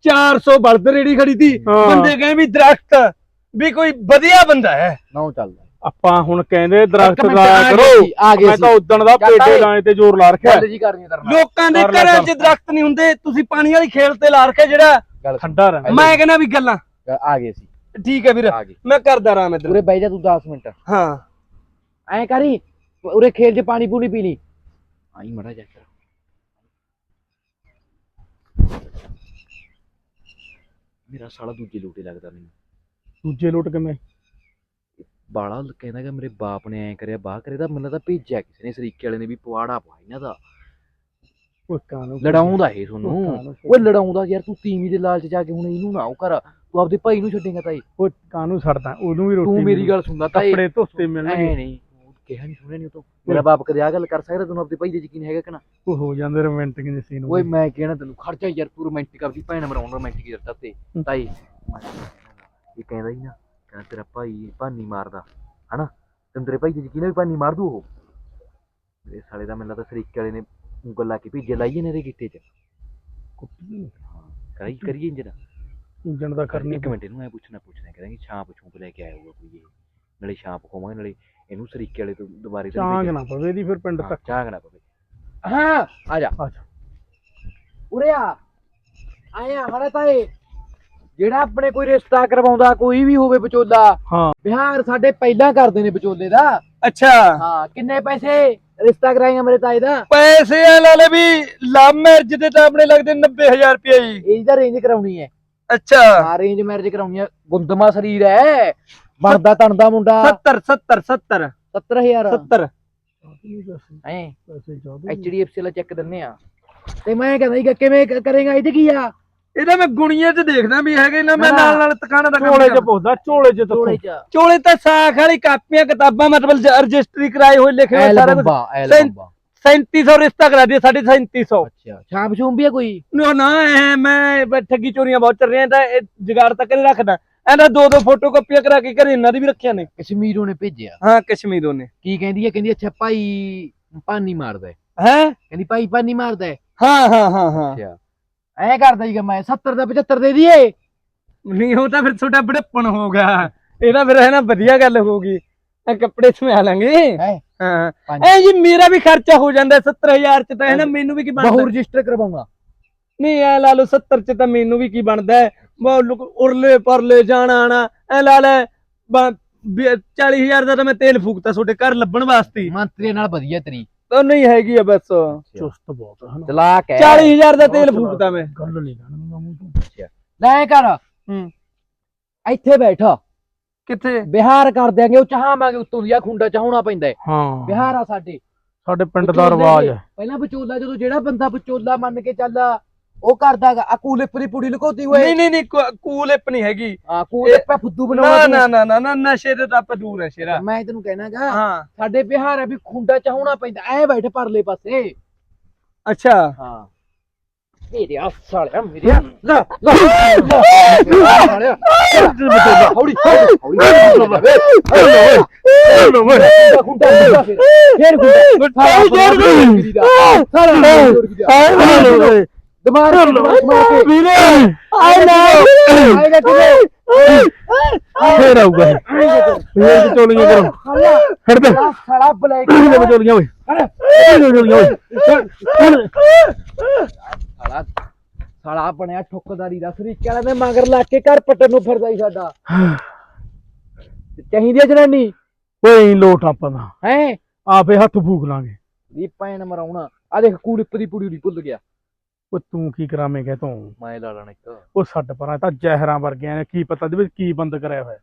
400 ਬਲਦ ਰੇੜੀ ਖੜੀ ਸੀ ਹਾਂ। ਬੰਦੇ ਕਹੇ ਵੀ ਦਰਖਤ ਵੀ ਕੋਈ ਵਧੀਆ ਬੰਦਾ ਹੈ। ਨਾ ਚੱਲਦਾ ਆਪਾਂ ਹੁਣ ਕਹਿੰਦੇ ਦਰਖਤ ਮਿੰਟ, ਲਾਇਆ ਆ ਗਏ ਕਰੋ। ਸੀ, ਆ ਗਏ ਮੈਂ ਤਾਂ ਸੀ। ਉਦਣ ਦਾ ਪੇਟੇ। ਲਾਏ ਤੇ ਜ਼ੋਰ ਲਾ ਰੱਖਿਆ। ਗੱਲ ਜੀ ਕਰਨੀ ਤੇਰੇ ਨਾਲ। ਲੋਕਾਂ ਦੇ ਕਰ ਲੈ ਘਰਾਂ। 'ਚ ਦਰਖਤ ਨਹੀਂ ਹੁੰਦੇ ਤੁਸੀਂ ਪਾਣੀ ਵਾਲੀ ਖੇਲ ਤੇ ਲਾ ਰੱਖਿਆ ਜਿਹੜਾ ਗੱਲ ਸੁਣ। ਠੰਡਾ ਰਹਿ ਮੈਂ ਕਹਿੰਦਾ ਵੀ ਗੱਲਾਂ। ਆ ਗਏ ਸੀ। ਠੀਕ ਹੈ ਵੀਰ ਆ ਗਏ। ਮੈਂ ਕਰਦਾ ਆਰਾਮ ਇੱਧਰ। ਉਰੇ ਬਹਿ ਜਾ ਤੂੰ 10 ਮਿੰਟ। ਹਾਂ। ਐਂ ਕਰੀ ਉਰੇ ਖੇਲ 'ਚ ਪਾਣੀ ਪੂਣੀ ਪੀ ਲਈ। ਆਈ ਮੜਾ ਜਾ ਮੇਰਾ ਸਾਲਾ ਦੂਜੇ ਲੋਟੇ ਲੱਗਦਾ ਮੈਨੂੰ। ਦੂਜੇ ਲੋਟ ਕਿਵੇਂ? ਬਾਲਾ ਕਹਿੰਦਾ ਕਿ ਮੇਰੇ ਬਾਪ ਨੇ ਐਂ ਕਰਿਆ ਬਾਹ ਕਰੇ ਤਾਂ ਮੈਨੂੰ ਤਾਂ ਭੇਜਿਆ ਕਿਸੇ ਨੇ ਸਰੀਕੇ ਵਾਲੇ ਨੇ ਵੀ ਪਵਾੜਾ ਪਾ ਇਹਨਾਂ ਦਾ। ਕਾਨੂੰ ਲੜਾਉਂਦਾ ਇਹ ਤੁਹਾਨੂੰ। ਓਏ ਲੜਾਉਂਦਾ ਯਾਰ ਤੂੰ ਤੀਵੀਂ ਦੇ ਲਾਲਚ ਜਾ ਕੇ ਹੁਣ ਇਹਨੂੰ ਨਾ ਉਹ ਕਰ। ਤੂੰ ਆਪਦੇ ਭਾਈ ਨੂੰ ਛੱਡੇਗਾ ਤਾਈ ਉਹ ਕਾਨੂੰ ਛੱਡਦਾ? ਉਹਨੂੰ ਵੀ ਰੋਟੀ ਤੂੰ ਮੇਰੀ। ਗੱਲ ਸੁਣਦਾ ਤਾਈ ਕੱਪੜੇ ਧੋਤੇ ਮਿਲਣਗੇ। ਨਹੀਂ। ਕਿਹਾ ਨਹੀਂ ਸੁਣਿਆ ਨਹੀਂ ਉਹ ਤੋਂ ਮੇਰਾ ਬਾਪ ਕਦੇ ਆ ਗੱਲ ਕਰ ਸਕਦਾ ਤੈਨੂੰ ਆਪਦੇ ਭਾਈ ਦੇ ਯਕੀਨ ਹੈਗਾ ਕਿ ਨਾ? ਉਹ ਹੋ ਜਾਂਦੇ ਰੋਮਾਂਟਿਕ ਜਿਹੇ ਸੀਨ ਓਏ ਮੈਂ ਕਹਿਣਾ ਤੈਨੂੰ ਖਰਚਾ ਯਾਰ ਤੂੰ ਰੋਮਾਂਟਿਕ ਆਪਦੀ ਭੈਣ ਮਰਾਉਣ ਰੋਮਾਂਟਿਕ ਯਾਰ ਤੇ। ਹੂੰ। ਤਾਈ ਇਹ ਕਹਿੰਦਾ ਹੀ ਨਾ ਕਹਿੰਦਾ ਤੇਰਾ ਭਾਈ ਭਾਨੀ ਮਾਰਦਾ ਹਨਾ? ਤੈਨੂੰ ਤੇਰੇ ਭਾਈ ਦੇ ਯਕੀਨ ਹੈ ਵੀ ਭਾਨੀ ਮਾਰ ਦੂ ਉਹ? ਮੇਰੇ ਸਾਲੇ ਦਾ ਮੈਨੂੰ ਲੱਗਦਾ ਸਰੀਕੇ ਵਾਲੇ ਨੇ ਉਂਗਲ ਲਾ ਕੇ ਭੇਜੇ ਲਾਈਏ ਨੇ ਇਹਦੇ ਗਿੱਟੇ 'ਚ। ਕਰਾਈ ਕਰੀਏ ਇੰਜਣ ਦਾ ਕਰਨੀ ਇੱਕ ਮਿੰਟ ਇਹਨੂੰ ਐ ਪੁੱਛਣਾ ਪੁੱਛਣਾ ਕਹਿੰਦਾ ਕਿ ਛਾਂਪ ਛੂਪ ਲੈ ਕੇ ਆਇਆ ਹੋਊਗਾ ਕੋਈ ਇਹ। ਨਾਲੇ ਛਾਂਪ ਖੋਵਾਂਗੇ ਨਾਲੇ ਇਹਨੂੰ ਸਰੀਕੇ ਵਾਲੇ ਤੋਂ ਦੁਬਾਰੇ ਤਾਂ ਭੇਜਣਾ। ਨਾ ਪਵੇ ਇਹਦੀ ਫਿਰ ਪਿੰਡ ਤੱਕ। ਚਾਂਗ ਨਾ ਪਵੇ। ਹਾਂ। ਆ ਜਾ। ਅੱਛਾ ਉਰੇ ਆ। ਆਇਆ ਹੜਾ ਤਾਏ ਜਿਹੜਾ ਆਪਣੇ ਕੋਈ ਰਿਸ਼ਤਾ ਕਰਵਾਉਂਦਾ ਕੋਈ ਵੀ ਹੋਵੇ ਵਿਚੋਲਾ ਹਾਂ। ਬਿਹਾਰ ਸਾਡੇ ਪਹਿਲਾਂ ਕਰਦੇ ਨੇ ਵਿਚੋਲੇ ਦਾ। ਅੱਛਾ। ਹਾਂ ਕਿੰਨੇ ਪੈਸੇ ਰਿਸ਼ਤਾ ਕਰਾਏਗਾ ਮੇਰੇ ਤਾਏ ਦਾ? ਪੈਸੇ ਆ ਲਾਲੇ ਵੀ ਲਵ ਮੈਰਿਜ ਦੇ ਤਾਂ ਆਪਣੇ ਲੱਗਦੇ 90000 ਰੁਪਏ ਜੀ। ਇਹਦੀ ਰੇਂਜ ਕਰਾਉਣੀ ਹੈ। ਅੱਛਾ। ਹਾਂ ਰੇਂਜ ਮੈਰਿਜ ਕਰਾਉਣੀ ਹੈ। ਗੁੰਦਮਾ ਸਰੀਰ ਹੈ। ਬਣਦਾ ਤਣਦਾ ਮੁੰਡਾ। 70 70 70 70000 70 ਐ ਐਚਡੀਐਫਸੀ ਵਾਲਾ ਚੈੱਕ ਦਿੰਨੇ ਆ। ਤੇ ਮੈਂ ਕਹਿੰਦਾ ਸੀ ਕਿ ਕਿਵੇਂ ਕ- ਕਰੇਗਾ ਇਹ 'ਚ ਕੀ ਆ? ਇਹਦਾ ਮੈਂ ਗੁਣੀਏ ਚ ਦੇਖਦਾ ਵੀ ਹੈਗੇ ਨਾ ਮੈਂ ਨਾ। ਨਾਲ ਨਾਲ ਤਕਾਣਾ ਦਾ ਕੰਮ ਝੋਲੇ ਚ ਕਰਦਾ। ਪੁੱਛਦਾ ਝੋਲੇ ਚ ਝੋਲੇ ਤੱਕ 'ਚ। ਚੋਲੇ ਤਾਂ ਸਾਖ ਵਾਲੀ ਕਾਪੀਆਂ ਕਿਤਾਬਾਂ ਮਤਲਬ ਰਜਿਸਟਰੀ ਕਰਾਏ ਹੋਏ ਲਿਖੇ ਹੋਏ ਐਲ ਸਾਰਾ ਕੁਝ ਬੰਬਾ ਐਲ ਸੈਂ- ਬੰਬਾ 3700 ਰਿਸ਼ਤਾ ਕਰਾ ਦਿਆ ਸਾਢੇ 3700 ਅੱਛਾ ਛਾਪ ਛੂਮ ਵੀ ਆ ਕੋਈ? ਨਾ ਨਾ ਮੈਂ ਬ- ਠੱਗੀ ਚੋਰੀਆਂ ਬਹੁਤ ਚੱਲ ਰਹੀਆਂ ਤਾਂ ਇਹ ਜਗਾੜ ਤੱਕ ਨਹੀਂ ਰੱਖਦਾ। ਇਹਦਾ ਦੋ ਦੋ ਫੋਟੋ ਕਾਪੀਆਂ ਕਰਾ ਕੇ ਘਰੇ ਇਹਨਾਂ ਦੀ ਵੀ ਰੱਖੀਆਂ ਨੇ। ਕਸ਼ਮੀਰੋਂ ਨੇ ਭੇਜਿਆ। ਹਾਂ ਕਸ਼ਮੀਰੋਂ ਨੇ ਕੀ ਕਹਿੰਦੀ ਹੈ? ਕਹਿੰਦੀ ਅੱਛਾ ਭਾਈ ਪਾਨੀ ਮਾਰਦਾ ਹੈ। ਹੈ? ਕਹਿੰਦੀ ਭਾਈ ਪਾਨੀ ਮਾਰਦਾ ਹੈ। ਹਾਂ ਹਾਂ ਹਾਂ ਹਾਂ। ਅੱਛਾ। ਐ ਕਰਦਾ ਜੀ ਮੈਂ 70 ਦਾ 75 ਦੇ ਦਈਏ। ਨਹੀਂ ਉਹ ਤਾਂ ਫਿਰ ਤੁਹਾਡਾ ਬੜੇਪਣ ਹੋ ਗਿਆ। ਇਹਦਾ ਫਿਰ ਹੈ ਨਾ ਵਧੀਆ ਗੱਲ ਹੋਊਗੀ ਇਹ ਕੱਪੜੇ ਸਮਾ ਲਾਂਗੇ। ਹੈ। ਐ ਜੀ ਮੇਰਾ ਵੀ ਖਰਚਾ ਹੋ ਜਾਂਦਾ 70000 ਚ ਤਾਂ ਹੈ ਨਾ? ਮੈਨੂੰ ਵੀ ਕੀ ਬਹੁ ਬਣਦਾ ਰਜਿਸਟਰ ਕਰਵਾਉਂਗਾ। ਨਹੀਂ ਐ ਲਾ ਲਓ 70 ਚ ਤਾਂ ਮੈਨੂੰ ਵੀ ਕੀ ਬਣਦਾ ਉਰਲੇ ਪਰਲੇ ਜਾਣਾ ਆਣਾ। ਐ ਲਾ ਲੈ 40000 ਦਾ ਤਾਂ ਮੈਂ ਤੇਲ ਫੂਕਤਾ ਤੁਹਾਡੇ ਘਰ ਲੱਭਣ ਵਾਸਤੇ। ਮੰਤਰੀ ਨਾਲ ਵਧੀਆ ਤੇਰੀ। ਤਾਂ ਨਹੀਂ ਹੈਗੀ ਆ ਬਸ। ਚੁਸਤ ਬਹੁਤ ਹੈ ਨਾ ਚਲਾਕ ਹੈ। 40000 ਦਾ ਤੇਲ ਫੂਕਤਾ ਮੈਂ। ਗੱਲ ਨਹੀਂ ਕਰਨਾ ਮੂੰਹ ਤੋਂ। ਲੈ ਕਰ। ਹੂੰ। ਇੱਥੇ ਬੈਠ। ਕਿੱਥੇ? ਬਿਹਾਰ ਕਰ ਦਿਆਂਗੇ ਉਹ ਚਾਹਾਂਗੇ ਉੱਤੋਂ ਦੀ। ਆ ਖੁੰਡਾ ਚਾਹਣਾ ਪੈਂਦਾ ਹੈ। ਹਾਂ। ਬਿਹਾਰ ਆ ਸਾਡੇ। ਸਾਡੇ ਪਿੰਡ ਦਾ ਰਿਵਾਜ। ਹੈ। ਪਹਿਲਾਂ ਵਿਚੋਲਾ ਜਦੋਂ ਜਿਹੜਾ ਬੰਦਾ ਵਿਚੋਲਾ ਮੰਨ ਕੇ ਚੱਲ ਉਹ ਕਰਦਾਗਾ ਆ ਕੂਲਿਪਰੀ ਪੁੜੀ ਲੁਕੋਤੀ ਹੋਏ। ਨਹੀਂ ਨਹੀਂ ਨਹੀਂ ਕੂ- ਕੂਲ ਇਪ ਨਹੀਂ ਹੈਗੀ। ਆ ਕੂਲਿਪਾ ਫੁੱਦੂ ਨਾ ਬਣਾਉਣਾ ਨਾ ਨਾ ਨਾ ਨਾ ਨਸ਼ੇ ਦੇ ਤਾਂ ਆਪਾਂ ਦੂਰ ਹੈ ਸ਼ੇਰਾ। ਤੂੰ। ਮੈਂ ਤੈਨੂੰ ਕਹਿਣਾਗਾ ਹਾਂ। ਸਾਡੇ ਬਿਹਾਰ ਹੈ ਵੀ ਖੁੰਡਾ ਚਾਹਣਾ ਪੈਂਦਾ ਐ ਬੈਠ ਪਰਲੇ ਪਾਸੇ। ਅੱਛਾ। ਹਾਂ। ਮੇਰੇ ਆ ਸਾਲਿਆ ਮੇਰੇ ਆ ਲੈ ਲੈ। ਸਾਲਿਆ। ਹੌੜੀ ਹੌੜੀ ਖੁੰਡਾ ਖੁੰਡਾ ਫਿਰ। ਫਿਰ ਖੁੰਡਾ। ਸਾਲਾ ਦਿਮਾਗ ਮਾਰ ਕੇ ਵੀਰੇ। ਆਏਗਾ ਕਿਵੇਂ ਫੇਰ ਆਊਗਾ। ਫੇਰ ਵਿਚੋਲੀਆਂ ਕਰੋ। ਹਟ ਦੇ ਸਾਲਾ ਬਲੈਕ ਕਿਹਦੇ ਵਿਚੋਲੀਆਂ ਓਏ। ਵਿਚੋਲੀਆਂ ਓਏ। ਸਾਲਾ ਸਾਲਾ ਬਣਿਆ ਠੁੱਕਦਾਰੀ ਦਾ ਸਰੀਕੇ ਵਾਲੇ ਦੇ ਮਗਰ ਲੱਗ ਕੇ ਘਰ ਪੱਟਣ ਨੂੰ ਫਿਰਦਾ ਹੀ ਸਾਡਾ। ਚਾਹੀਦੀ ਹੈ ਜਨਾਨੀ? ਓਏ ਲੋਟ ਆਪਾਂ ਦਾ। ਹੈ? ਆਪੇ ਹੱਥ ਫੂਕ ਲਾਂਗੇ। ਦੀ ਪੈਣ ਮਰਾਉਣਾ। ਆ ਦੇਖ ਕੂਲਿਪ ਦੀ ਪੁੜੀ ਭੁੱਲ ਗਿਆ। ਓ ਤੂੰ ਕੀ ਕਰਾਵੇਂਗਾ ਤੂੰ? ਮੈਂ ਲਾ ਲੈਣਾ ਇੱਕ। ਉਹ ਛੱਡ ਪਰਾਂ ਇਹ ਤਾਂ ਜ਼ਹਿਰਾਂ ਵਰਗਿਆਂ ਨੇ ਕੀ ਪਤਾ ਦੇ ਵਿੱਚ ਕੀ ਬੰਦ ਕਰਿਆ ਹੋਇਆ।